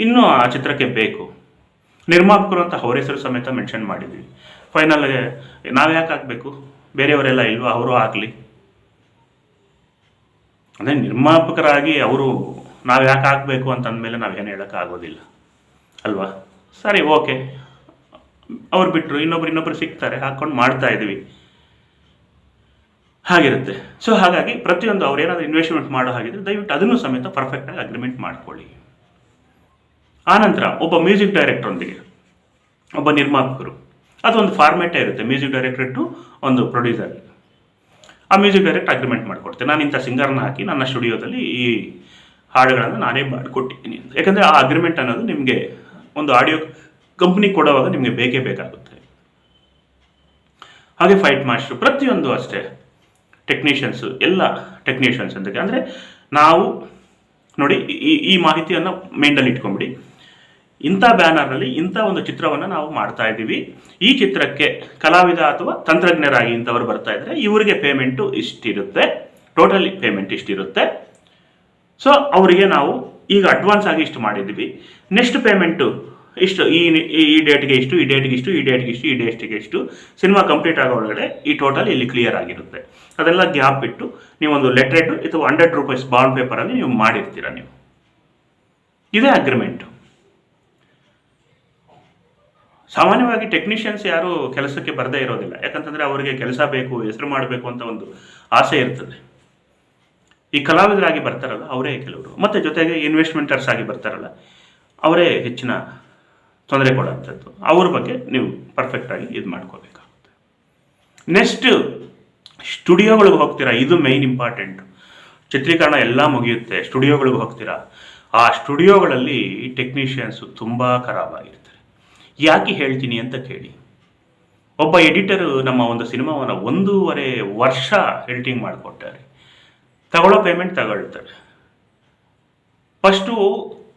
ಇನ್ನೂ ಆ ಚಿತ್ರಕ್ಕೆ ಬೇಕು. ನಿರ್ಮಾಪಕರು ಅಂತ ಅವ್ರ ಹೆಸರು ಸಮೇತ ಮೆನ್ಷನ್ ಮಾಡಿದ್ವಿ. ಫೈನಲ್ಗೆ ನಾವು ಯಾಕೆ ಹಾಕಬೇಕು? ಬೇರೆಯವರೆಲ್ಲ ಇಲ್ವಾ? ಅವರು ಹಾಕಲಿ. ಅಂದರೆ ನಿರ್ಮಾಪಕರಾಗಿ ಅವರು, ನಾವು ಯಾಕೆ ಹಾಕಬೇಕು? ಅಂತಂದಮೇಲೆ ನಾವೇನು ಹೇಳೋಕ್ಕಾಗೋದಿಲ್ಲ ಅಲ್ವಾ? ಸರಿ ಓಕೆ ಅವ್ರು ಬಿಟ್ಟರು ಇನ್ನೊಬ್ರು ಇನ್ನೊಬ್ರು ಸಿಗ್ತಾರೆ, ಹಾಕ್ಕೊಂಡು ಮಾಡ್ತಾ ಇದ್ವಿ. ಹಾಗಿರುತ್ತೆ. ಸೊ ಹಾಗಾಗಿ ಪ್ರತಿಯೊಂದು ಅವ್ರು ಏನಾದರೂ ಇನ್ವೆಸ್ಟ್ಮೆಂಟ್ ಮಾಡೋ ಹಾಗಿದ್ರೆ ದಯವಿಟ್ಟು ಅದನ್ನು ಸಮೇತ ಪರ್ಫೆಕ್ಟಾಗಿ ಅಗ್ರಿಮೆಂಟ್ ಮಾಡ್ಕೊಳ್ಳಿ. ಆನಂತರ ಒಬ್ಬ ಮ್ಯೂಸಿಕ್ ಡೈರೆಕ್ಟ್ರೊಂದಿಗೆ ಒಬ್ಬ ನಿರ್ಮಾಪಕರು, ಅದೊಂದು ಫಾರ್ಮೇಟೇ ಇರುತ್ತೆ ಮ್ಯೂಸಿಕ್ ಡೈರೆಕ್ಟರ್ ಟು ಒಂದು ಪ್ರೊಡ್ಯೂಸರ್ ಆ ಮ್ಯೂಸಿಕ್ ಡೈರೆಕ್ಟ್ ಅಗ್ರಿಮೆಂಟ್ ಮಾಡಿಕೊಡ್ತೇನೆ ನಾನು ಇಂಥ ಸಿಂಗರ್ನ ಹಾಕಿ ನನ್ನ ಸ್ಟುಡಿಯೋದಲ್ಲಿ ಈ ಹಾಡುಗಳನ್ನು ನಾನೇ ಮಾಡಿಕೊಟ್ಟಿದ್ದೀನಿ ಯಾಕಂದರೆ ಆ ಅಗ್ರಿಮೆಂಟ್ ಅನ್ನೋದು ನಿಮಗೆ ಒಂದು ಆಡಿಯೋ ಕಂಪ್ನಿ ಕೊಡುವಾಗ ನಿಮಗೆ ಬೇಕೇ ಬೇಕಾಗುತ್ತೆ. ಹಾಗೆ ಫೈಟ್ ಮಾಸ್ಟ್ರು ಪ್ರತಿಯೊಂದು ಅಷ್ಟೇ. ಟೆಕ್ನಿಷಿಯನ್ಸು ಎಲ್ಲ ಟೆಕ್ನಿಷಿಯನ್ಸ್ ಅಂತ ಅಂದರೆ ನಾವು ನೋಡಿ ಈ ಈ ಮಾಹಿತಿಯನ್ನು ಮೈಂಡಲ್ಲಿ ಇಟ್ಕೊಂಬಿಡಿ. ಇಂಥ ಬ್ಯಾನರ್ನಲ್ಲಿ ಇಂಥ ಒಂದು ಚಿತ್ರವನ್ನು ನಾವು ಮಾಡ್ತಾ ಇದ್ದೀವಿ. ಈ ಚಿತ್ರಕ್ಕೆ ಕಲಾವಿದ ಅಥವಾ ತಂತ್ರಜ್ಞರಾಗಿ ಇಂಥವ್ರು ಬರ್ತಾ ಇದ್ದರೆ ಇವರಿಗೆ ಪೇಮೆಂಟು ಇಷ್ಟಿರುತ್ತೆ. ಟೋಟಲಿ ಪೇಮೆಂಟ್ ಇಷ್ಟಿರುತ್ತೆ. ಸೊ ಅವರಿಗೆ ನಾವು ಈಗ ಅಡ್ವಾನ್ಸ್ ಆಗಿ ಇಷ್ಟು ಮಾಡಿದ್ದೀವಿ. ನೆಕ್ಸ್ಟ್ ಪೇಮೆಂಟು ಇಷ್ಟು ಈ ಈ ಡೇಟ್ಗೆ ಇಷ್ಟು, ಈ ಡೇಟ್ಗೆ ಇಷ್ಟು, ಈ ಡೇಟ್ಗೆ ಇಷ್ಟು, ಈ ಡೇಟ್ಗೆ ಇಷ್ಟು. ಸಿನಿಮಾ ಕಂಪ್ಲೀಟ್ ಆಗೋ ಒಳಗಡೆ ಈ ಟೋಟಲ್ ಇಲ್ಲಿ ಕ್ಲಿಯರ್ ಆಗಿರುತ್ತೆ. ಅದೆಲ್ಲ ಗ್ಯಾಪ್ ಬಿಟ್ಟು ನೀವೊಂದು ಲೆಟ್ರೇಟು ಇದು ಹಂಡ್ರೆಡ್ ರುಪೀಸ್ ಬಾಂಡ್ ಪೇಪರಲ್ಲಿ ನೀವು ಮಾಡಿರ್ತೀರ ನೀವು. ಇದೇ ಅಗ್ರಿಮೆಂಟು ಸಾಮಾನ್ಯವಾಗಿ ಟೆಕ್ನಿಷಿಯನ್ಸ್ ಯಾರು ಕೆಲಸಕ್ಕೆ ಬರದೇ ಇರೋದಿಲ್ಲ. ಯಾಕಂತಂದರೆ ಅವರಿಗೆ ಕೆಲಸ ಬೇಕು, ಹೆಸರು ಮಾಡಬೇಕು ಅಂತ ಒಂದು ಆಸೆ ಇರ್ತದೆ. ಈ ಕಲಾವಿದರಾಗಿ ಬರ್ತಾರಲ್ಲ, ಅವರೇ ಕೆಲವರು. ಮತ್ತು ಜೊತೆಗೆ ಇನ್ವೆಸ್ಟ್ಮೆಂಟರ್ಸ್ ಆಗಿ ಬರ್ತಾರಲ್ಲ, ಅವರೇ ಹೆಚ್ಚಿನ ತೊಂದರೆ ಕೊಡೋಂಥದ್ದು. ಅವ್ರ ಬಗ್ಗೆ ನೀವು ಪರ್ಫೆಕ್ಟಾಗಿ ಇದು ಮಾಡ್ಕೋಬೇಕಾಗುತ್ತೆ. ನೆಕ್ಸ್ಟ್ ಸ್ಟುಡಿಯೋಗಳಿಗೆ ಹೋಗ್ತೀರಾ? ಇದು ಮೈನ್ ಇಂಪಾರ್ಟೆಂಟ್ ಚಿತ್ರೀಕರಣ ಎಲ್ಲ ಮುಗಿಯುತ್ತೆ. ಸ್ಟುಡಿಯೋಗಳಿಗೆ ಹೋಗ್ತೀರಾ? ಆ ಸ್ಟುಡಿಯೋಗಳಲ್ಲಿ ಟೆಕ್ನಿಷಿಯನ್ಸು ತುಂಬ ಖರಾಬಾಗಿರ್ತಾರೆ ಯಾಕೆ ಹೇಳ್ತೀನಿ ಅಂತ ಕೇಳಿ. ಒಬ್ಬ ಎಡಿಟರು ನಮ್ಮ ಒಂದು ಸಿನಿಮಾವನ್ನು ಒಂದೂವರೆ ವರ್ಷ ಎಡಿಟಿಂಗ್ ಮಾಡಿಕೊಟ್ಟಾರೆ. ತಗೊಳ್ಳೋ ಪೇಮೆಂಟ್ ತಗೊಳ್ತಾರೆ. ಫಸ್ಟು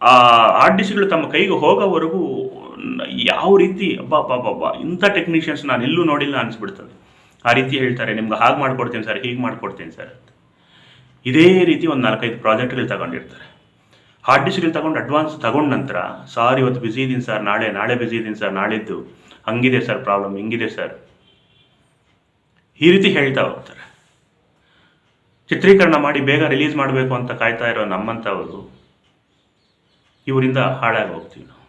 ಆ ಆರ್ಟಿಸ್ಟ್ಗಳು ತಮ್ಮ ಕೈಗೆ ಹೋಗೋವರೆಗೂ ಯಾವ ರೀತಿ ಅಬ್ಬಾ ಅಬ್ಬಾ ಇಂಥ ಟೆಕ್ನಿಷಿಯನ್ಸ್ ನಾನು ಎಲ್ಲೂ ನೋಡಿಲ್ಲ ಅನಿಸ್ಬಿಡ್ತದೆ. ಆ ರೀತಿ ಹೇಳ್ತಾರೆ, ನಿಮ್ಗೆ ಹಾಗೆ ಮಾಡ್ಕೊಡ್ತೀನಿ ಸರ್, ಹೀಗೆ ಮಾಡ್ಕೊಡ್ತೀನಿ ಸರ್ ಇದೇ ರೀತಿ ಒಂದು ನಾಲ್ಕೈದು ಪ್ರಾಜೆಕ್ಟ್ಗಳು ತಗೊಂಡಿರ್ತಾರೆ. ಹಾರ್ಡ್ ಡಿಸ್ಕ್ಗಳು ತಗೊಂಡು ಅಡ್ವಾನ್ಸ್ ತಗೊಂಡ ನಂತರ, ಸಾರ್, ಇವತ್ತು ಬ್ಯುಸಿ ಇದ್ದೀನಿ ಸರ್, ನಾಳೆ ನಾಳೆ ಬ್ಯುಸಿ ಇದ್ದೀನಿ ಸರ್, ನಾಳಿದ್ದು ಹಂಗಿದೆ ಸರ್ ಪ್ರಾಬ್ಲಮ್ ಹಿಂಗಿದೆ ಸರ್ ಈ ರೀತಿ ಹೇಳ್ತಾ ಹೋಗ್ತಾರೆ. ಚಿತ್ರೀಕರಣ ಮಾಡಿ ಬೇಗ ರಿಲೀಸ್ ಮಾಡಬೇಕು ಅಂತ ಕಾಯ್ತಾ ಇರೋ ನಮ್ಮಂಥವರು, ಇವರಿಂದ ಹಾಳಾಗಿ ಹೋಗ್ತೀವಿ ನಾವು.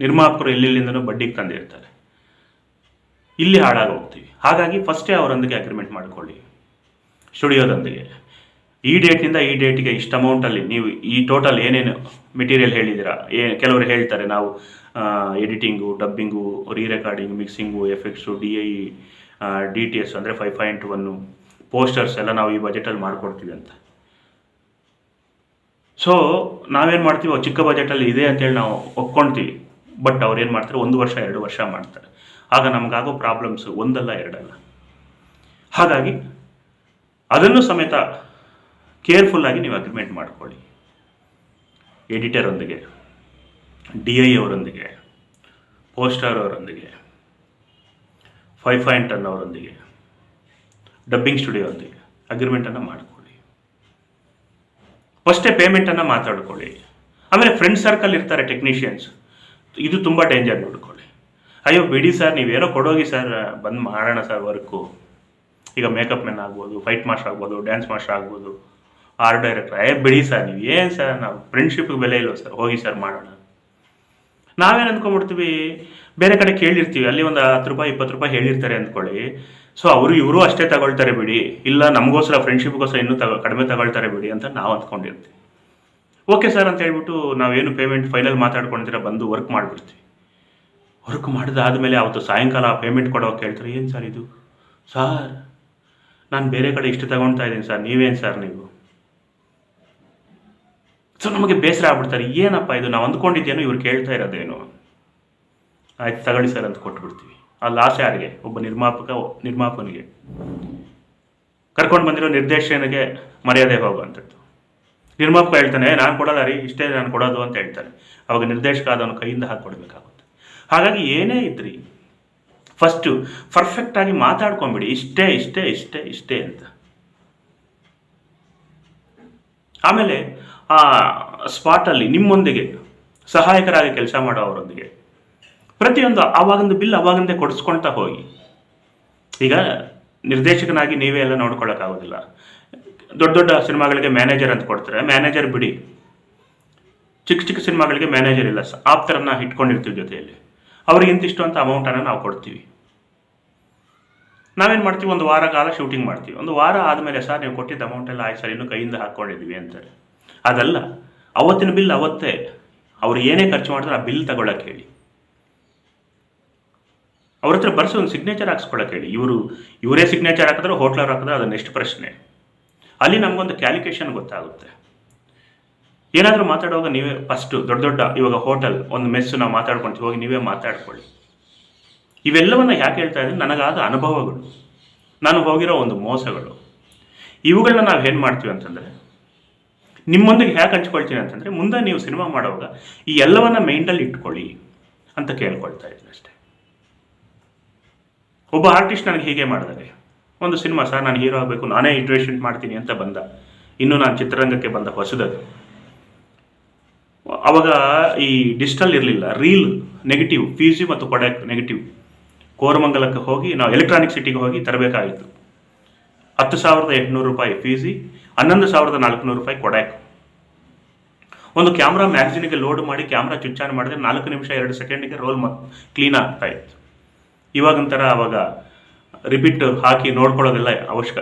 ನಿರ್ಮಾಪಕರು ಎಲ್ಲೆಲ್ಲಿಂದನೂ ಬಡ್ಡಿಗೆ ತಂದಿರ್ತಾರೆ. ಇಲ್ಲಿ ಹಾಳಾಗಿ ಹೋಗ್ತೀವಿ. ಹಾಗಾಗಿ ಫಸ್ಟೇ ಅವರೊಂದಿಗೆ ಅಗ್ರಿಮೆಂಟ್ ಮಾಡಿಕೊಳ್ಳಿ. ಸ್ಟುಡಿಯೋದೊಂದಿಗೆ. ಈ ಡೇಟ್ನಿಂದ ಈ ಡೇಟಿಗೆ ಇಷ್ಟು ಅಮೌಂಟಲ್ಲಿ ನೀವು ಈ ಟೋಟಲ್ ಏನೇನು ಮೆಟೀರಿಯಲ್ ಹೇಳಿದ್ದೀರಾ? ಏ ಕೆಲವರು ಹೇಳ್ತಾರೆ ನಾವು editing dubbing re recording mixing effects D I D T S ಅಂದರೆ ಫೈವ್ ಪಾಯಿಂಟ್ ಒನ್ನು ಪೋಸ್ಟರ್ಸ್ ಎಲ್ಲ ನಾವು ಈ ಬಜೆಟಲ್ಲಿ ಮಾಡಿಕೊಡ್ತೀವಿ ಅಂತ. ಸೊ ನಾವೇನು ಮಾಡ್ತೀವಿ "ಓ, ಚಿಕ್ಕ ಬಜೆಟಲ್ಲಿ ಇದೆ ಅಂತೇಳಿ ನಾವು ಒಪ್ಕೊಳ್ತೀವಿ ಬಟ್ ಅವ್ರು ಏನು ಮಾಡ್ತಾರೆ? ಒಂದು ವರ್ಷ, ಎರಡು ವರ್ಷ ಮಾಡ್ತಾರೆ. ಆಗ ನಮಗಾಗೋ ಪ್ರಾಬ್ಲಮ್ಸು ಒಂದಲ್ಲ, ಎರಡಲ್ಲ. ಹಾಗಾಗಿ ಅದನ್ನು ಸಮೇತ ಕೇರ್ಫುಲ್ಲಾಗಿ ನೀವು ಅಗ್ರಿಮೆಂಟ್ ಮಾಡ್ಕೊಳ್ಳಿ. ಎಡಿಟರೊಂದಿಗೆ ಡಿ ಐ ಅವರೊಂದಿಗೆ ಪೋಸ್ಟರ್ ಅವರೊಂದಿಗೆ ಫೈವ್ ಟನ್ ಅವರೊಂದಿಗೆ ಡಬ್ಬಿಂಗ್ ಸ್ಟುಡಿಯೋದೊಂದಿಗೆ ಅಗ್ರಿಮೆಂಟನ್ನು ಮಾಡ್ಕೊಳ್ಳಿ. ಫಸ್ಟೇ ಪೇಮೆಂಟನ್ನು ಮಾತಾಡ್ಕೊಳ್ಳಿ. ಆಮೇಲೆ ಫ್ರೆಂಡ್ ಸರ್ಕಲ್ ಇರ್ತಾರೆ ಟೆಕ್ನಿಷಿಯನ್ಸ್ ಇದು ತುಂಬ ಡೇಂಜರ್ ನೋಡ್ಕೊಳ್ಳಿ. ಅಯ್ಯೋ, ಬಿಡಿ ಸರ್ ನೀವೇನೋ ಕೊಡೋಗಿ ಸರ್ ಬಂದು ಮಾಡೋಣ ಸರ್ ವರ್ಕು ಈಗ ಮೇಕಪ್ ಮೆನ್ ಆಗ್ಬೋದು ಫೈಟ್ ಮಾಸ್ಟರ್ ಆಗ್ಬೋದು ಡ್ಯಾನ್ಸ್ ಮಾಸ್ಟರ್ ಆಗ್ಬೋದು. ಆರ್ ಡೈರೆಕ್ಟರ್ ಅಯ್ಯೋ, ಬಿಡಿ ಸರ್ ನೀವು ಏನು ಸರ್ ನಾವು ಫ್ರೆಂಡ್ಶಿಪ್ಗೆ ಬೆಲೆ ಇಲ್ಲ ಸರ್ ಹೋಗಿ ಸರ್ ಮಾಡೋಣ. ನಾವೇನು ಅಂದ್ಕೊಂಡ್ಬಿಡ್ತೀವಿ? ಬೇರೆ ಕಡೆ ಕೇಳಿರ್ತೀವಿ, ಅಲ್ಲಿ ಒಂದು ಹತ್ತು ರೂಪಾಯಿ, ಇಪ್ಪತ್ತು ರೂಪಾಯಿ ಹೇಳಿರ್ತಾರೆ ಅಂದ್ಕೊಳ್ಳಿ. ಸೊ ಅವರು ಇವರು ಅಷ್ಟೇ ತಗೊಳ್ತಾರೆ ಬಿಡಿ. ಇಲ್ಲ, ನಮಗೋಸ್ಕರ ಫ್ರೆಂಡ್ಶಿಪ್ಗೋಸ್ಕರ ಇನ್ನೂ ತಗೋ, ಕಡಿಮೆ ತಗೊಳ್ತಾರೆ ಬಿಡಿ ಅಂತ ನಾವು ಅಂದ್ಕೊಂಡಿರ್ತೀವಿ. ಓಕೆ ಸರ್ ಅಂತ ಹೇಳ್ಬಿಟ್ಟು ನಾವೇನು ಪೇಮೆಂಟ್ ಫೈನಲ್ ಮಾತಾಡ್ಕೊಂಡಿರ ಬಂದು ವರ್ಕ್ ಮಾಡಿಬಿಡ್ತೀವಿ. ವರ್ಕ್ ಮಾಡಿದಾದ್ಮೇಲೆ ಅವತ್ತು ಸಾಯಂಕಾಲ ಪೇಮೆಂಟ್ ಕೊಡೋಕೆ ಕೇಳ್ತಾರೆ, ಏನು ಸರ್ ಇದು? ಸರ್, ನಾನು ಬೇರೆ ಕಡೆ ಇಷ್ಟು ತಗೊಳ್ತಾ ಇದ್ದೀನಿ ಸರ್, ನೀವೇನು ಸರ್ ನೀವು? ಸೊ ನಮಗೆ ಬೇಸರ ಆಗ್ಬಿಡ್ತಾರೆ, ಏನಪ್ಪ ಇದು, ನಾವು ಅಂದ್ಕೊಂಡಿದ್ದೇನೋ, ಇವ್ರು ಕೇಳ್ತಾ ಇರೋದೇನು. ಆಯ್ತು, ತಗೊಳ್ಳಿ ಸರ್ ಅಂತ ಕೊಟ್ಬಿಡ್ತೀವಿ. ಆ ಲಾಸ್ ಯಾರಿಗೆ? ಒಬ್ಬ ನಿರ್ಮಾಪಕ, ನಿರ್ಮಾಪಕನಿಗೆ. ಕರ್ಕೊಂಡು ಬಂದಿರೋ ನಿರ್ದೇಶನಿಗೆ ಮರ್ಯಾದೆ ಹೋಗುವಂಥದ್ದು. ನಿರ್ಮಾಪಕ ಹೇಳ್ತಾನೆ ನಾನು ಕೊಡಲ್ಲ ರೀ, ಇಷ್ಟೇ ನಾನು ಕೊಡೋದು ಅಂತ ಹೇಳ್ತಾರೆ. ಅವಾಗ ನಿರ್ದೇಶಕ ಅದನ್ನು ಕೈಯಿಂದ ಹಾಕಿ ಕೊಡಬೇಕಾಗುತ್ತೆ. ಹಾಗಾಗಿ ಏನೇ ಇದ್ರಿ ಫಸ್ಟು ಪರ್ಫೆಕ್ಟಾಗಿ ಮಾತಾಡ್ಕೊಂಬಿಡಿ, ಇಷ್ಟೇ ಇಷ್ಟೇ ಇಷ್ಟೇ ಇಷ್ಟೇ ಅಂತ. ಆಮೇಲೆ ಆ ಸ್ಪಾಟಲ್ಲಿ ನಿಮ್ಮೊಂದಿಗೆ ಸಹಾಯಕರಾಗಿ ಕೆಲಸ ಮಾಡೋವರೊಂದಿಗೆ, ಪ್ರತಿಯೊಂದು ಆವಾಗಿಂದ ಬಿಲ್ ಅವಾಗಂದೇ ಕೊಡಿಸ್ಕೊಳ್ತಾ ಹೋಗಿ. ಈಗ ನಿರ್ದೇಶಕನಾಗಿ ನೀವೇ ಎಲ್ಲ ನೋಡ್ಕೊಳ್ಳೋಕ್ಕಾಗೋದಿಲ್ಲ ದೊಡ್ಡ ದೊಡ್ಡ ಸಿನಿಮಾಗಳಿಗೆ ಮ್ಯಾನೇಜರ್ ಅಂತ ಕೊಡ್ತಾರೆ. ಮ್ಯಾನೇಜರ್ ಬಿಡಿ. ಚಿಕ್ಕ ಚಿಕ್ಕ ಸಿನಿಮಾಗಳಿಗೆ ಮ್ಯಾನೇಜರ್ ಇಲ್ಲ. ಸರ್ ಆಪ್ತರನ್ನ ಇಟ್ಕೊಂಡಿರ್ತೀವಿ ಜೊತೆಯಲ್ಲಿ. ಅವ್ರಿಗೆ ಇಂತಿಷ್ಟು ಅಂತ ಅಮೌಂಟನ್ನು ನಾವು ಕೊಡ್ತೀವಿ. ನಾವೇನು ಮಾಡ್ತೀವಿ? ಒಂದು ವಾರ ಕಾಲ ಶೂಟಿಂಗ್ ಮಾಡ್ತೀವಿ. ಒಂದು ವಾರ ಆದಮೇಲೆ ಸರ್, ನೀವು ಕೊಟ್ಟಿದ್ದ ಅಮೌಂಟ್ ಎಲ್ಲ ಆಯ್ತು ಸರ್, ಇನ್ನು ಕೈಯಿಂದ ಹಾಕ್ಕೊಂಡಿದ್ದೀವಿ ಅಂತಾರೆ. ಅದಲ್ಲ, ಅವತ್ತಿನ ಬಿಲ್ ಅವತ್ತೇ. ಅವ್ರು ಏನೇ ಖರ್ಚು ಮಾಡಿದ್ರೆ ಆ ಬಿಲ್ ತಗೊಳ್ಳೋಕೆ ಹೇಳಿ. ಅವ್ರ ಹತ್ರ ಬರ್ಸಿ ಒಂದು ಸಿಗ್ನೇಚರ್ ಹಾಕ್ಸ್ಕೊಳಕ್ಕೆ ಹೇಳಿ. ಇವರು ಇವರೇ ಸಿಗ್ನೇಚರ್ ಹಾಕಿದ್ರೆ ಹೋಟ್ಲವ್ರು ಹಾಕಿದ್ರೆ ಅದು ನೆಕ್ಸ್ಟ್ ಪ್ರಶ್ನೆ. ಅಲ್ಲಿ ನಮಗೊಂದು ಕ್ಯಾಲ್ಕುಲೇಷನ್ ಗೊತ್ತಾಗುತ್ತೆ. ಏನಾದರೂ ಮಾತಾಡುವಾಗ ನೀವೇ ಫಸ್ಟು ದೊಡ್ಡ ದೊಡ್ಡ ಇವಾಗ ಹೋಟೆಲ್ ಒಂದು ಮೆಸ್ಸು ನಾವು ಮಾತಾಡ್ಕೊಂತೀವಿ, ಹೋಗಿ ನೀವೇ ಮಾತಾಡ್ಕೊಳ್ಳಿ. ಇವೆಲ್ಲವನ್ನು ಯಾಕೆ ಹೇಳ್ತಾ ಇದ್ದೀನಿ? ನನಗಾದ ಅನುಭವಗಳು. ನಾನು ಹೋಗಿರೋ ಒಂದು ಮೋಸಗಳು. ಇವುಗಳನ್ನ ನಾವು ಏನು ಮಾಡ್ತೀವಿ ಅಂತಂದರೆ, ನಿಮ್ಮೊಂದಿಗೆ ಹೇಗೆ ಹಂಚ್ಕೊಳ್ತೀನಿ ಅಂತಂದರೆ, ಮುಂದೆ ನೀವು ಸಿನಿಮಾ ಮಾಡುವಾಗ ಈ ಎಲ್ಲವನ್ನ ಮೈಂಡಲ್ಲಿ ಇಟ್ಕೊಳ್ಳಿ ಅಂತ ಕೇಳ್ಕೊಳ್ತಾ ಇದ್ದೀನಿ ಅಷ್ಟೇ. ಒಬ್ಬ ಆರ್ಟಿಸ್ಟ್ ನನಗೆ ಹೀಗೆ ಮಾಡಿದ್ದಾರೆ ಒಂದು ಸಿನಿಮಾ ಸರ್, ನಾನು ಹೀರೋ ಆಗಬೇಕು ನಾನೇ ಇಂಟ್ರೆಸ್ಟ್ ಮಾಡ್ತೀನಿ ಅಂತ ಬಂದ. ಇನ್ನು ನಾನು ಚಿತ್ರರಂಗಕ್ಕೆ ಬಂದ ಹೊಸದದು. ಅವಾಗ ಈ ಡಿಜಿಟಲ್ ಇರಲಿಲ್ಲ ರೀಲ್ ನೆಗೆಟಿವ್ ಪಿ ಜಿ ಮತ್ತು ಕೊಡಕ್ ನೆಗೆಟಿವ್ ಕೋರಮಂಗಲಕ್ಕೆ ಹೋಗಿ, ನಾವು ಎಲೆಕ್ಟ್ರಾನಿಕ್ ಸಿಟಿಗೆ ಹೋಗಿ ತರಬೇಕಾಗಿತ್ತು. ಹತ್ತು ಸಾವಿರದ ಎಂಟುನೂರು ರೂಪಾಯಿ ಫಿ ಜಿ ಹನ್ನೊಂದು ಸಾವಿರದ ನಾಲ್ಕುನೂರು ರೂಪಾಯಿ ಕೊಡಕ್ ಒಂದು ಕ್ಯಾಮ್ರಾ ಮ್ಯಾಗ್ಝಿನಿಗೆ ಲೋಡ್ ಮಾಡಿ ಕ್ಯಾಮ್ರಾ ಚುಚ್ಚಾನ್ ಮಾಡಿದ್ರೆ ನಾಲ್ಕು ನಿಮಿಷ ಎರಡು ಸೆಕೆಂಡಿಗೆ ರೋಲ್ ಮ ಕ್ಲೀನ್ ಆಗ್ತಾ ಇತ್ತು. ಇವಾಗಂತರ ಅವಾಗ ರಿಪೀಟ್ ಹಾಕಿ ನೋಡ್ಕೊಳ್ಳೋದೆಲ್ಲ ಅವಶ್ಯಕ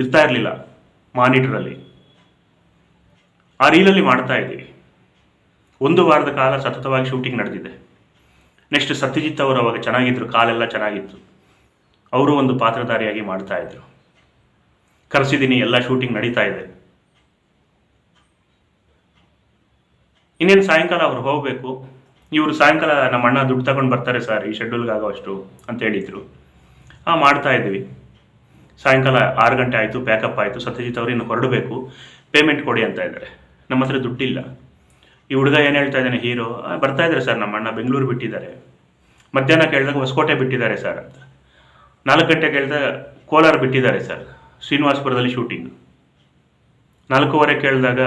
ಇರ್ತಾ ಇರಲಿಲ್ಲ ಮಾನಿಟರಲ್ಲಿ. ಆ ರೀಲಲ್ಲಿ ಮಾಡ್ತಾ ಇದ್ದೀವಿ ಒಂದು ವಾರದ ಕಾಲ ಸತತವಾಗಿ ಶೂಟಿಂಗ್ ನಡೆದಿದೆ. ನೆಕ್ಸ್ಟ್ ಸತ್ಯಜಿತ್ ಅವರು ಅವಾಗ ಚೆನ್ನಾಗಿದ್ದರು ಕಾಲೆಲ್ಲ ಚೆನ್ನಾಗಿತ್ತು. ಅವರು ಒಂದು ಪಾತ್ರಧಾರಿಯಾಗಿ ಮಾಡ್ತಾ ಇದ್ರು. ಕರೆಸಿದ್ದೀನಿ ಎಲ್ಲ ಶೂಟಿಂಗ್ ನಡೀತಾ ಇದೆ. ಇನ್ನೇನು ಸಾಯಂಕಾಲ ಅವ್ರು ಹೋಗಬೇಕು. ಇವರು ಸಾಯಂಕಾಲ ನಮ್ಮ ಅಣ್ಣ ದುಡ್ಡು ತಗೊಂಡು ಬರ್ತಾರೆ ಸರ್, ಈ ಶೆಡ್ಯೂಲ್ಗಾಗೋ ಅಷ್ಟು ಅಂತ ಹೇಳಿದ್ರು. ಹಾಂ ಮಾಡ್ತಾ ಇದ್ದೀವಿ. ಸಾಯಂಕಾಲ ಆರು ಗಂಟೆ ಆಯಿತು ಪ್ಯಾಕಪ್ ಆಯಿತು ಸತ್ಯಜಿತ್ ಅವರು ಇನ್ನು ಹೊರಡಬೇಕು. ಪೇಮೆಂಟ್ ಕೊಡಿ ಅಂತ ಇದ್ದಾರೆ. ನಮ್ಮ ಹತ್ರ ದುಡ್ಡಿಲ್ಲ. ಈ ಹುಡುಗ ಏನು ಹೇಳ್ತಾ ಇದ್ದಾನೆ ಹೀರೋ "ಆ, ಬರ್ತಾ ಇದ್ದಾರೆ ಸರ್ ನಮ್ಮ ಅಣ್ಣ ಬೆಂಗಳೂರು ಬಿಟ್ಟಿದ್ದಾರೆ. ಮಧ್ಯಾಹ್ನ ಕೇಳಿದಾಗ ಹೊಸಕೋಟೆ ಬಿಟ್ಟಿದ್ದಾರೆ ಸರ್ ಅಂತ. ನಾಲ್ಕು ಗಂಟೆ ಕೇಳಿದಾಗ ಕೋಲಾರ ಬಿಟ್ಟಿದ್ದಾರೆ ಸರ್ ಶ್ರೀನಿವಾಸಪುರದಲ್ಲಿ ಶೂಟಿಂಗ್ ನಾಲ್ಕೂವರೆ ಕೇಳಿದಾಗ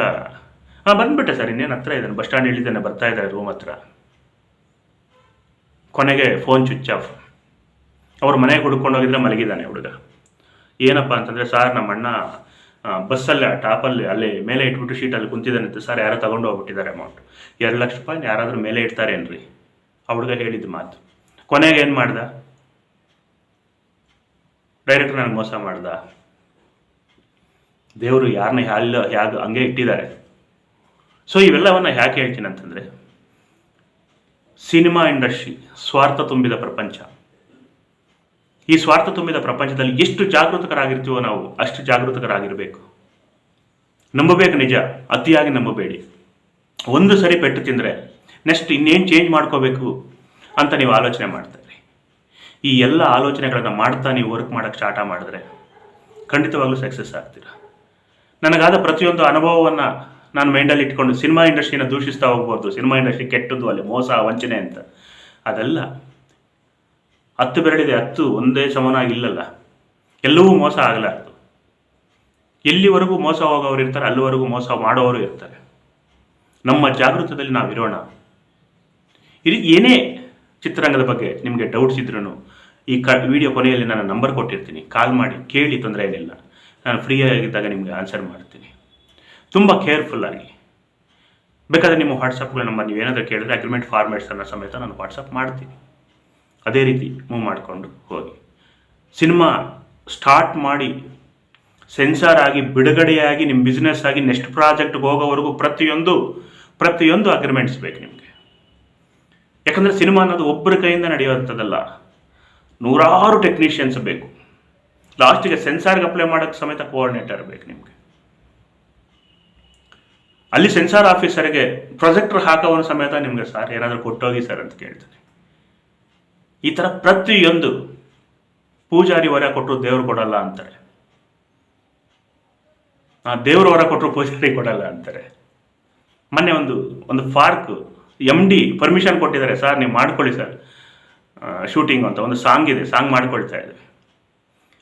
ಹಾಂ ಬಂದುಬಿಟ್ಟೆ ಸರ್ ಇನ್ನೇನು ಹತ್ರ ಇದ್ದಾನೆ ಬಸ್ ಸ್ಟ್ಯಾಂಡ್ ಇಳಿದಾನೆ ಬರ್ತಾ ಇದ್ದಾರೆ ರೂಮ್ ಹತ್ರ. ಕೊನೆಗೆ ಫೋನ್ ಸ್ವಿಚ್ ಆಫ್ ಅವ್ರ ಮನೆಗೆ ಹುಡ್ಕೊಂಡು ಹೋಗಿದ್ರೆ ಮಲಗಿದ್ದಾನೆ ಹುಡುಗ. ಏನಪ್ಪ ಅಂತಂದರೆ ಸರ್ ನಮ್ಮ ಅಣ್ಣ ಬಸ್ಸಲ್ಲಿ, ಟಾಪಲ್ಲಿ, ಅಲ್ಲಿ ಮೇಲೆ ಇಟ್ಬಿಟ್ಟು ಶೀಟಲ್ಲಿ ಅಂತ ಸರ್ ಯಾರೋ ತಗೊಂಡು ಹೋಗ್ಬಿಟ್ಟಿದ್ದಾರೆ ಅಮೌಂಟ್ ಎರಡು ಲಕ್ಷ ರೂಪಾಯಿ ಯಾರಾದರೂ ಮೇಲೆ ಇಡ್ತಾರೇನ್ರಿ? ಆ ಹುಡುಗ ಹೇಳಿದ ಮಾತು. ಕೊನೆಗೆ ಏನು ಮಾಡ್ದ? ಡೈರೆಕ್ಟರ್ ನನಗೆ ಮೋಸ ಮಾಡ್ದ. ದೇವರು ಯಾರನ್ನ ಹ್ಯಾಲ್ಲ ಹೇಗೆ ಹಂಗೆ ಇಟ್ಟಿದ್ದಾರೆ. ಸೊ ಇವೆಲ್ಲವನ್ನು ಯಾಕೆ ಹೇಳ್ತೀನಿ ಅಂತಂದರೆ, ಸಿನಿಮಾ ಇಂಡಸ್ಟ್ರಿ ಸ್ವಾರ್ಥ ತುಂಬಿದ ಪ್ರಪಂಚ. ಈ ಸ್ವಾರ್ಥ ತುಂಬಿದ ಪ್ರಪಂಚದಲ್ಲಿ ಎಷ್ಟು ಜಾಗೃತಕರಾಗಿರ್ತೀವೋ ನಾವು, ಅಷ್ಟು ಜಾಗೃತಕರಾಗಿರಬೇಕು. ನಂಬಬೇಕು ನಿಜ, ಅತಿಯಾಗಿ ನಂಬಬೇಡಿ. ಒಂದು ಸರಿ ಪೆಟ್ಟು ತಿಂದರೆ ನೆಕ್ಸ್ಟ್ ಇನ್ನೇನು ಚೇಂಜ್ ಮಾಡ್ಕೋಬೇಕು ಅಂತ ನೀವು ಆಲೋಚನೆ ಮಾಡ್ತಾ ಇರಿ. ಈ ಎಲ್ಲ ಆಲೋಚನೆಗಳನ್ನು ಮಾಡ್ತಾ ನೀವು ವರ್ಕ್ ಮಾಡೋಕ್ಕೆ ಸ್ಟಾರ್ಟ ಮಾಡಿದ್ರೆ ಖಂಡಿತವಾಗ್ಲೂ ಸಕ್ಸಸ್ ಆಗ್ತೀರ. ನನಗಾದ ಪ್ರತಿಯೊಂದು ಅನುಭವವನ್ನು ನಾನು ಮೈಂಡಲ್ಲಿ ಇಟ್ಕೊಂಡು ಸಿನಿಮಾ ಇಂಡಸ್ಟ್ರಿನ ದೂಷಿಸ್ತಾ ಹೋಗ್ಬೋದು. ಸಿನಿಮಾ ಇಂಡಸ್ಟ್ರಿ ಕೆಟ್ಟದ್ದು ಅಲ್ಲಿ ಮೋಸ ವಂಚನೆ ಅಂತ. ಅದೆಲ್ಲ ಹತ್ತು ಬೆರಳಿದೆ, ಹತ್ತು ಒಂದೇ ಸಮನಾಗಿಲ್ಲಲ್ಲ. ಎಲ್ಲವೂ ಮೋಸ ಆಗಲಾರ್ದು. ಎಲ್ಲಿವರೆಗೂ ಮೋಸ ಹೋಗೋರು ಇರ್ತಾರೆ, ಅಲ್ಲಿವರೆಗೂ ಮೋಸ ಮಾಡೋರು ಇರ್ತಾರೆ. ನಮ್ಮ ಜಾಗೃತದಲ್ಲಿ ನಾವು ಇರೋಣ. ಇದು ಏನೇ ಚಿತ್ರರಂಗದ ಬಗ್ಗೆ ನಿಮಗೆ ಡೌಟ್ಸ್ ಇದ್ರೂ ಈ ಕ, ವಿಡಿಯೋ ಕೊನೆಯಲ್ಲಿ ನಾನು ನಂಬರ್ ಕೊಟ್ಟಿರ್ತೀನಿ. ಕಾಲ್ ಮಾಡಿ, ಕೇಳಿ ತೊಂದರೆ ಏನಿಲ್ಲ. ನಾನು ಫ್ರೀ ಆಗಿದ್ದಾಗ ನಿಮಗೆ ಆನ್ಸರ್ ಮಾಡ್ತೀನಿ. ತುಂಬ ಕೇರ್ಫುಲ್ಲಾಗಿ ಬೇಕಾದರೆ ನಿಮ್ಮ ವಾಟ್ಸಪ್ಗಳ ನಂಬರ್ ನೀವು ಏನಾದರೂ ಕೇಳಿದ್ರೆ ಅಗ್ರಿಮೆಂಟ್ ಫಾರ್ಮೇಟ್ಸನ್ನು ಸಮೇತ ನಾನು ವಾಟ್ಸಪ್ ಮಾಡ್ತೀನಿ. ಅದೇ ರೀತಿ ಮೂವ್ ಮಾಡಿಕೊಂಡು ಹೋಗಿ. ಸಿನಿಮಾ ಸ್ಟಾರ್ಟ್ ಮಾಡಿ ಸೆನ್ಸಾರ್ ಆಗಿ ಬಿಡುಗಡೆಯಾಗಿ ನಿಮ್ಮ ಬಿಸ್ನೆಸ್ ಆಗಿ ನೆಕ್ಸ್ಟ್ ಪ್ರಾಜೆಕ್ಟ್ಗೆ ಹೋಗೋವರೆಗೂ ಪ್ರತಿಯೊಂದು ಪ್ರತಿಯೊಂದು ಅಗ್ರಿಮೆಂಟ್ಸ್ ಬೇಕು ನಿಮಗೆ. ಯಾಕಂದರೆ ಸಿನಿಮಾ ಅನ್ನೋದು ಒಬ್ಬರ ಕೈಯಿಂದ ನಡೆಯುವಂಥದ್ದಲ್ಲ. ನೂರಾರು ಟೆಕ್ನಿಷಿಯನ್ಸ್ ಬೇಕು. ಲಾಸ್ಟಿಗೆ ಸೆನ್ಸಾರ್ಗೆ ಅಪ್ಲೈ ಮಾಡೋಕ್ಕೆ ಸಮೇತ ಕೋಆರ್ಡಿನೇಟರ್ ಬೇಕು ನಿಮಗೆ. ಅಲ್ಲಿ ಸೆನ್ಸಾರ್ ಆಫೀಸರ್ಗೆ ಪ್ರೊಜೆಕ್ಟರ್ ಹಾಕೋವನ್ನ ಸಮೇತ ನಿಮಗೆ, ಸರ್, ಏನಾದರೂ ಕೊಟ್ಟೋಗಿ ಸರ್ ಅಂತ ಕೇಳ್ತಾನೆ ಈ ಥರ ಪ್ರತಿಯೊಂದು ಪೂಜಾರಿ ವರ ಕೊಟ್ಟರು ದೇವರು ಕೊಡಲ್ಲ ಅಂತಾರೆ. ದೇವರು ವರ ಕೊಟ್ಟರು ಪೂಜಾರಿ ಕೊಡಲ್ಲ ಅಂತಾರೆ. ಮೊನ್ನೆ ಒಂದು ಒಂದು ಪಾರ್ಕ್ ಎಂ ಡಿ ಪರ್ಮಿಷನ್ ಕೊಟ್ಟಿದ್ದಾರೆ. ಸರ್, ನೀವು ಮಾಡ್ಕೊಳ್ಳಿ ಸರ್. ಶೂಟಿಂಗ್ ಅಂತ ಒಂದು ಸಾಂಗ್ ಇದೆ ಸಾಂಗ್ ಮಾಡ್ಕೊಳ್ತಾ ಇದೆ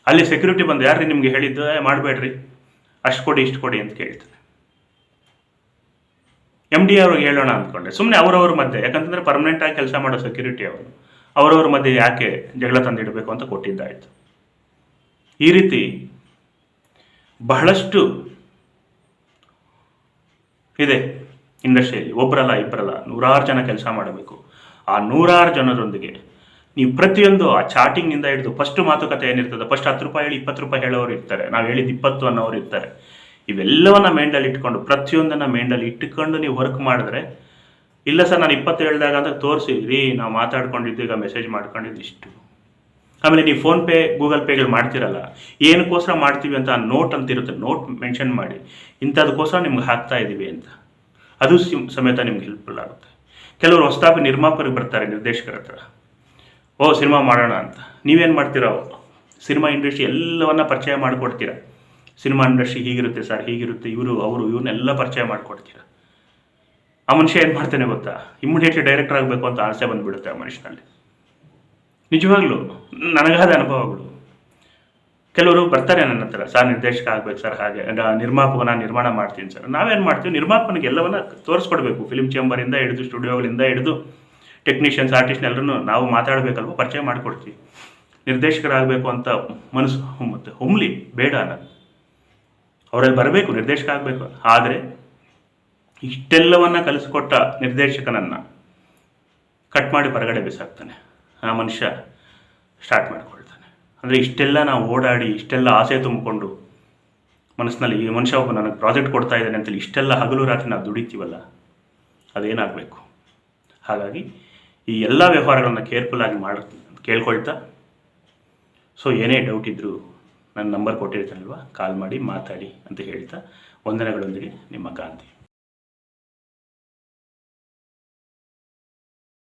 ಅಲ್ಲಿ ಸೆಕ್ಯೂರಿಟಿ ಬಂದು ಯಾರು ನಿಮಗೆ ಹೇಳಿದ್ದು? ಮಾಡಬೇಡ್ರಿ. ಅಷ್ಟು ಕೊಡಿ, ಇಷ್ಟು ಕೊಡಿ ಅಂತ ಕೇಳ್ತಾರೆ. ಎಂ ಡಿ ಅವ್ರಿಗೆ ಹೇಳೋಣ ಅಂದ್ಕೊಂಡೆ. ಸುಮ್ಮನೆ ಅವರವ್ರ ಮಧ್ಯೆ. ಯಾಕಂತಂದ್ರೆ ಪರ್ಮನೆಂಟ್ ಆಗಿ ಕೆಲಸ ಮಾಡೋ ಸೆಕ್ಯೂರಿಟಿ ಅವರು. ಅವರವ್ರ ಮಧ್ಯೆ ಯಾಕೆ ಜಗಳ ತಂದಿಡಬೇಕು ಅಂತ ಕೊಟ್ಟಿದ್ದಾಯಿತು. ಈ ರೀತಿ ಬಹಳಷ್ಟು ಇದೆ ಇಂಡಸ್ಟ್ರಿಯಲ್ಲಿ ಒಬ್ಬರಲ್ಲ ಇಬ್ಬರಲ್ಲ ನೂರಾರು ಜನ ಕೆಲಸ ಮಾಡಬೇಕು. ಆ ನೂರಾರು ಜನರೊಂದಿಗೆ ನೀವು ಪ್ರತಿಯೊಂದು ಆ ಚಾಟಿಂಗ್ನಿಂದ ಹಿಡಿದು ಫಸ್ಟ್ ಮಾತುಕತೆ ಏನಿರ್ತದೆ, ಫಸ್ಟ್ ಹತ್ತು ರೂಪಾಯಿ ಹೇಳಿ, ಇಪ್ಪತ್ತು ರೂಪಾಯಿ ಹೇಳೋರು ಇರ್ತಾರೆ, ನಾವು ಹೇಳಿದ ಇಪ್ಪತ್ತು ಅನ್ನೋರು ಇರ್ತಾರೆ. ಇವೆಲ್ಲವನ್ನ ಮೈಂಡಲ್ಲಿ ಇಟ್ಕೊಂಡು ಪ್ರತಿಯೊಂದನ್ನು ಮೈಂಡಲ್ಲಿ ಇಟ್ಟುಕೊಂಡು ನೀವು ವರ್ಕ್ ಮಾಡಿದ್ರೆ ಇಲ್ಲ ಸರ್, ನಾನು ಇಪ್ಪತ್ತು ಹೇಳಿದಾಗ ಅಂತ ತೋರಿಸಿ. ರೀ, ನಾವು ಮಾತಾಡ್ಕೊಂಡಿದ್ದು, ಈಗ ಮೆಸೇಜ್ ಮಾಡ್ಕೊಂಡಿದ್ದು ಇಷ್ಟು. ಆಮೇಲೆ ನೀವು ಫೋನ್ಪೇ ಗೂಗಲ್ ಪೇಗಳು ಮಾಡ್ತಿರಲ್ಲ, ಏನಕ್ಕೋಸ್ಕರ ಮಾಡ್ತೀವಿ ಅಂತ ನೋಟ್ ಅಂತ ಇರುತ್ತೆ ನೋಟ್ ಮೆನ್ಷನ್ ಮಾಡಿ. ಇಂಥದಕ್ಕೋಸ್ಕರ ನಿಮ್ಗೆ ಹಾಕ್ತಾ ಇದ್ದೀವಿ ಅಂತ. ಅದು ಸಿಮ್, ಸಮೇತ ನಿಮ್ಗೆ ಹೆಲ್ಪ್ಫುಲ್ ಆಗುತ್ತೆ. ಕೆಲವರು ಹೊಸ್ತಾಪಿ ನಿರ್ಮಾಪಕರು ಬರ್ತಾರೆ, ನಿರ್ದೇಶಕರ ಹತ್ರ. ಓ, ಸಿನಿಮಾ ಮಾಡೋಣ ಅಂತ. ನೀವೇನು ಮಾಡ್ತೀರಾ? ಸಿನಿಮಾ ಇಂಡಸ್ಟ್ರಿ ಎಲ್ಲವನ್ನ ಪರಿಚಯ ಮಾಡಿಕೊಡ್ತೀರಾ? ಸಿನಿಮಾ ಇಂಡಸ್ಟ್ರಿ ಹೀಗಿರುತ್ತೆ ಸರ್, ಹೀಗಿರುತ್ತೆ, ಇವರು, ಅವರು ಇವನ್ನೆಲ್ಲ ಪರಿಚಯ ಮಾಡಿಕೊಡ್ತೀರಾ? ಆ ಮನುಷ್ಯ ಏನು ಮಾಡ್ತಾನೆ ಗೊತ್ತಾ? ಇಮ್ಮಿಡಿಯೇಟ್ಲಿ ಡೈರೆಕ್ಟರ್ ಆಗಬೇಕು ಅಂತ ಆಸೆ ಬಂದುಬಿಡುತ್ತೆ ಆ ಮನುಷ್ಯನಲ್ಲಿ. ನಿಜವಾಗ್ಲೂ, ನನಗಾದ ಅನುಭವಗಳು. ಕೆಲವರು ಬರ್ತಾರೆ ನನ್ನ ಹತ್ರ, ಸರ್, ನಿರ್ದೇಶಕ ಆಗ್ಬೇಕು ಸರ್, ಹಾಗೆ ನಿರ್ಮಾಪಕನ ನಿರ್ಮಾಣ ಮಾಡ್ತೀನಿ ಸರ್. ನಾವೇನು ಮಾಡ್ತೀವಿ? ನಿರ್ಮಾಪಕನಿಗೆ ಎಲ್ಲವನ್ನ ತೋರಿಸ್ಕೊಡ್ಬೇಕು. ಫಿಲ್ಮ್ ಚೇಂಬರಿಂದ ಹಿಡಿದು ಸ್ಟುಡಿಯೋಗಳಿಂದ ಹಿಡಿದು ಟೆಕ್ನಿಷಿಯನ್ಸ್ ಆರ್ಟಿಸ್ಟ್ ಎಲ್ಲರೂ ನಾವು ಮಾತಾಡಬೇಕಲ್ವ? ಪರಿಚಯ ಮಾಡಿಕೊಡ್ತೀವಿ. ನಿರ್ದೇಶಕರಾಗಬೇಕು ಅಂತ ಮನಸ್ಸು ಮತ್ತೆ ಹೊಮ್ಲಿ ಬೇಡ ನಾನು ಅವರಲ್ಲಿ ಬರಬೇಕು, ನಿರ್ದೇಶಕ ಆಗಬೇಕು. ಆದರೆ ಇಷ್ಟೆಲ್ಲವನ್ನ ಕಲಿಸ್ಕೊಟ್ಟ ನಿರ್ದೇಶಕನನ್ನು ಕಟ್ ಮಾಡಿ ಹೊರಗಡೆ ಬಿಸಾಕ್ತಾನೆ. ಆ ಮನುಷ್ಯ ಸ್ಟಾರ್ಟ್ ಮಾಡಿಕೊಳ್ತಾನೆ. ಅಂದರೆ ಇಷ್ಟೆಲ್ಲ ನಾವು ಓಡಾಡಿ, ಇಷ್ಟೆಲ್ಲ ಆಸೆ ತುಂಬಿಕೊಂಡು ಮನಸ್ಸಿನಲ್ಲಿ, ಈ ಮನುಷ್ಯ ಒಬ್ಬ ನನಗೆ ಪ್ರಾಜೆಕ್ಟ್ ಕೊಡ್ತಾ ಇದ್ದಾನೆ ಅಂತೇಳಿ ಇಷ್ಟೆಲ್ಲ ಹಗಲು ರಾತ್ರಿ ನಾವು ದುಡಿತೀವಲ್ಲ, ಅದೇನಾಗಬೇಕು? ಹಾಗಾಗಿ ಈ ಎಲ್ಲ ವ್ಯವಹಾರಗಳನ್ನು ಕೇರ್ಫುಲ್ಲಾಗಿ ಮಾಡ, ಕೇಳ್ಕೊಳ್ತಾ. ಸೊ ಏನೇ ಡೌಟ್ ಇದ್ದರೂ ನನ್ನ ನಂಬರ್ ಕೊಟ್ಟಿರ್ತಾನಲ್ವ ಕಾಲ್ ಮಾಡಿ ಮಾತಾಡಿ ಅಂತ ಹೇಳ್ತಾ, ವಂದನೆಗಳೊಂದಿಗೆ ನಿಮ್ಮ ಗಾಂಧಿ.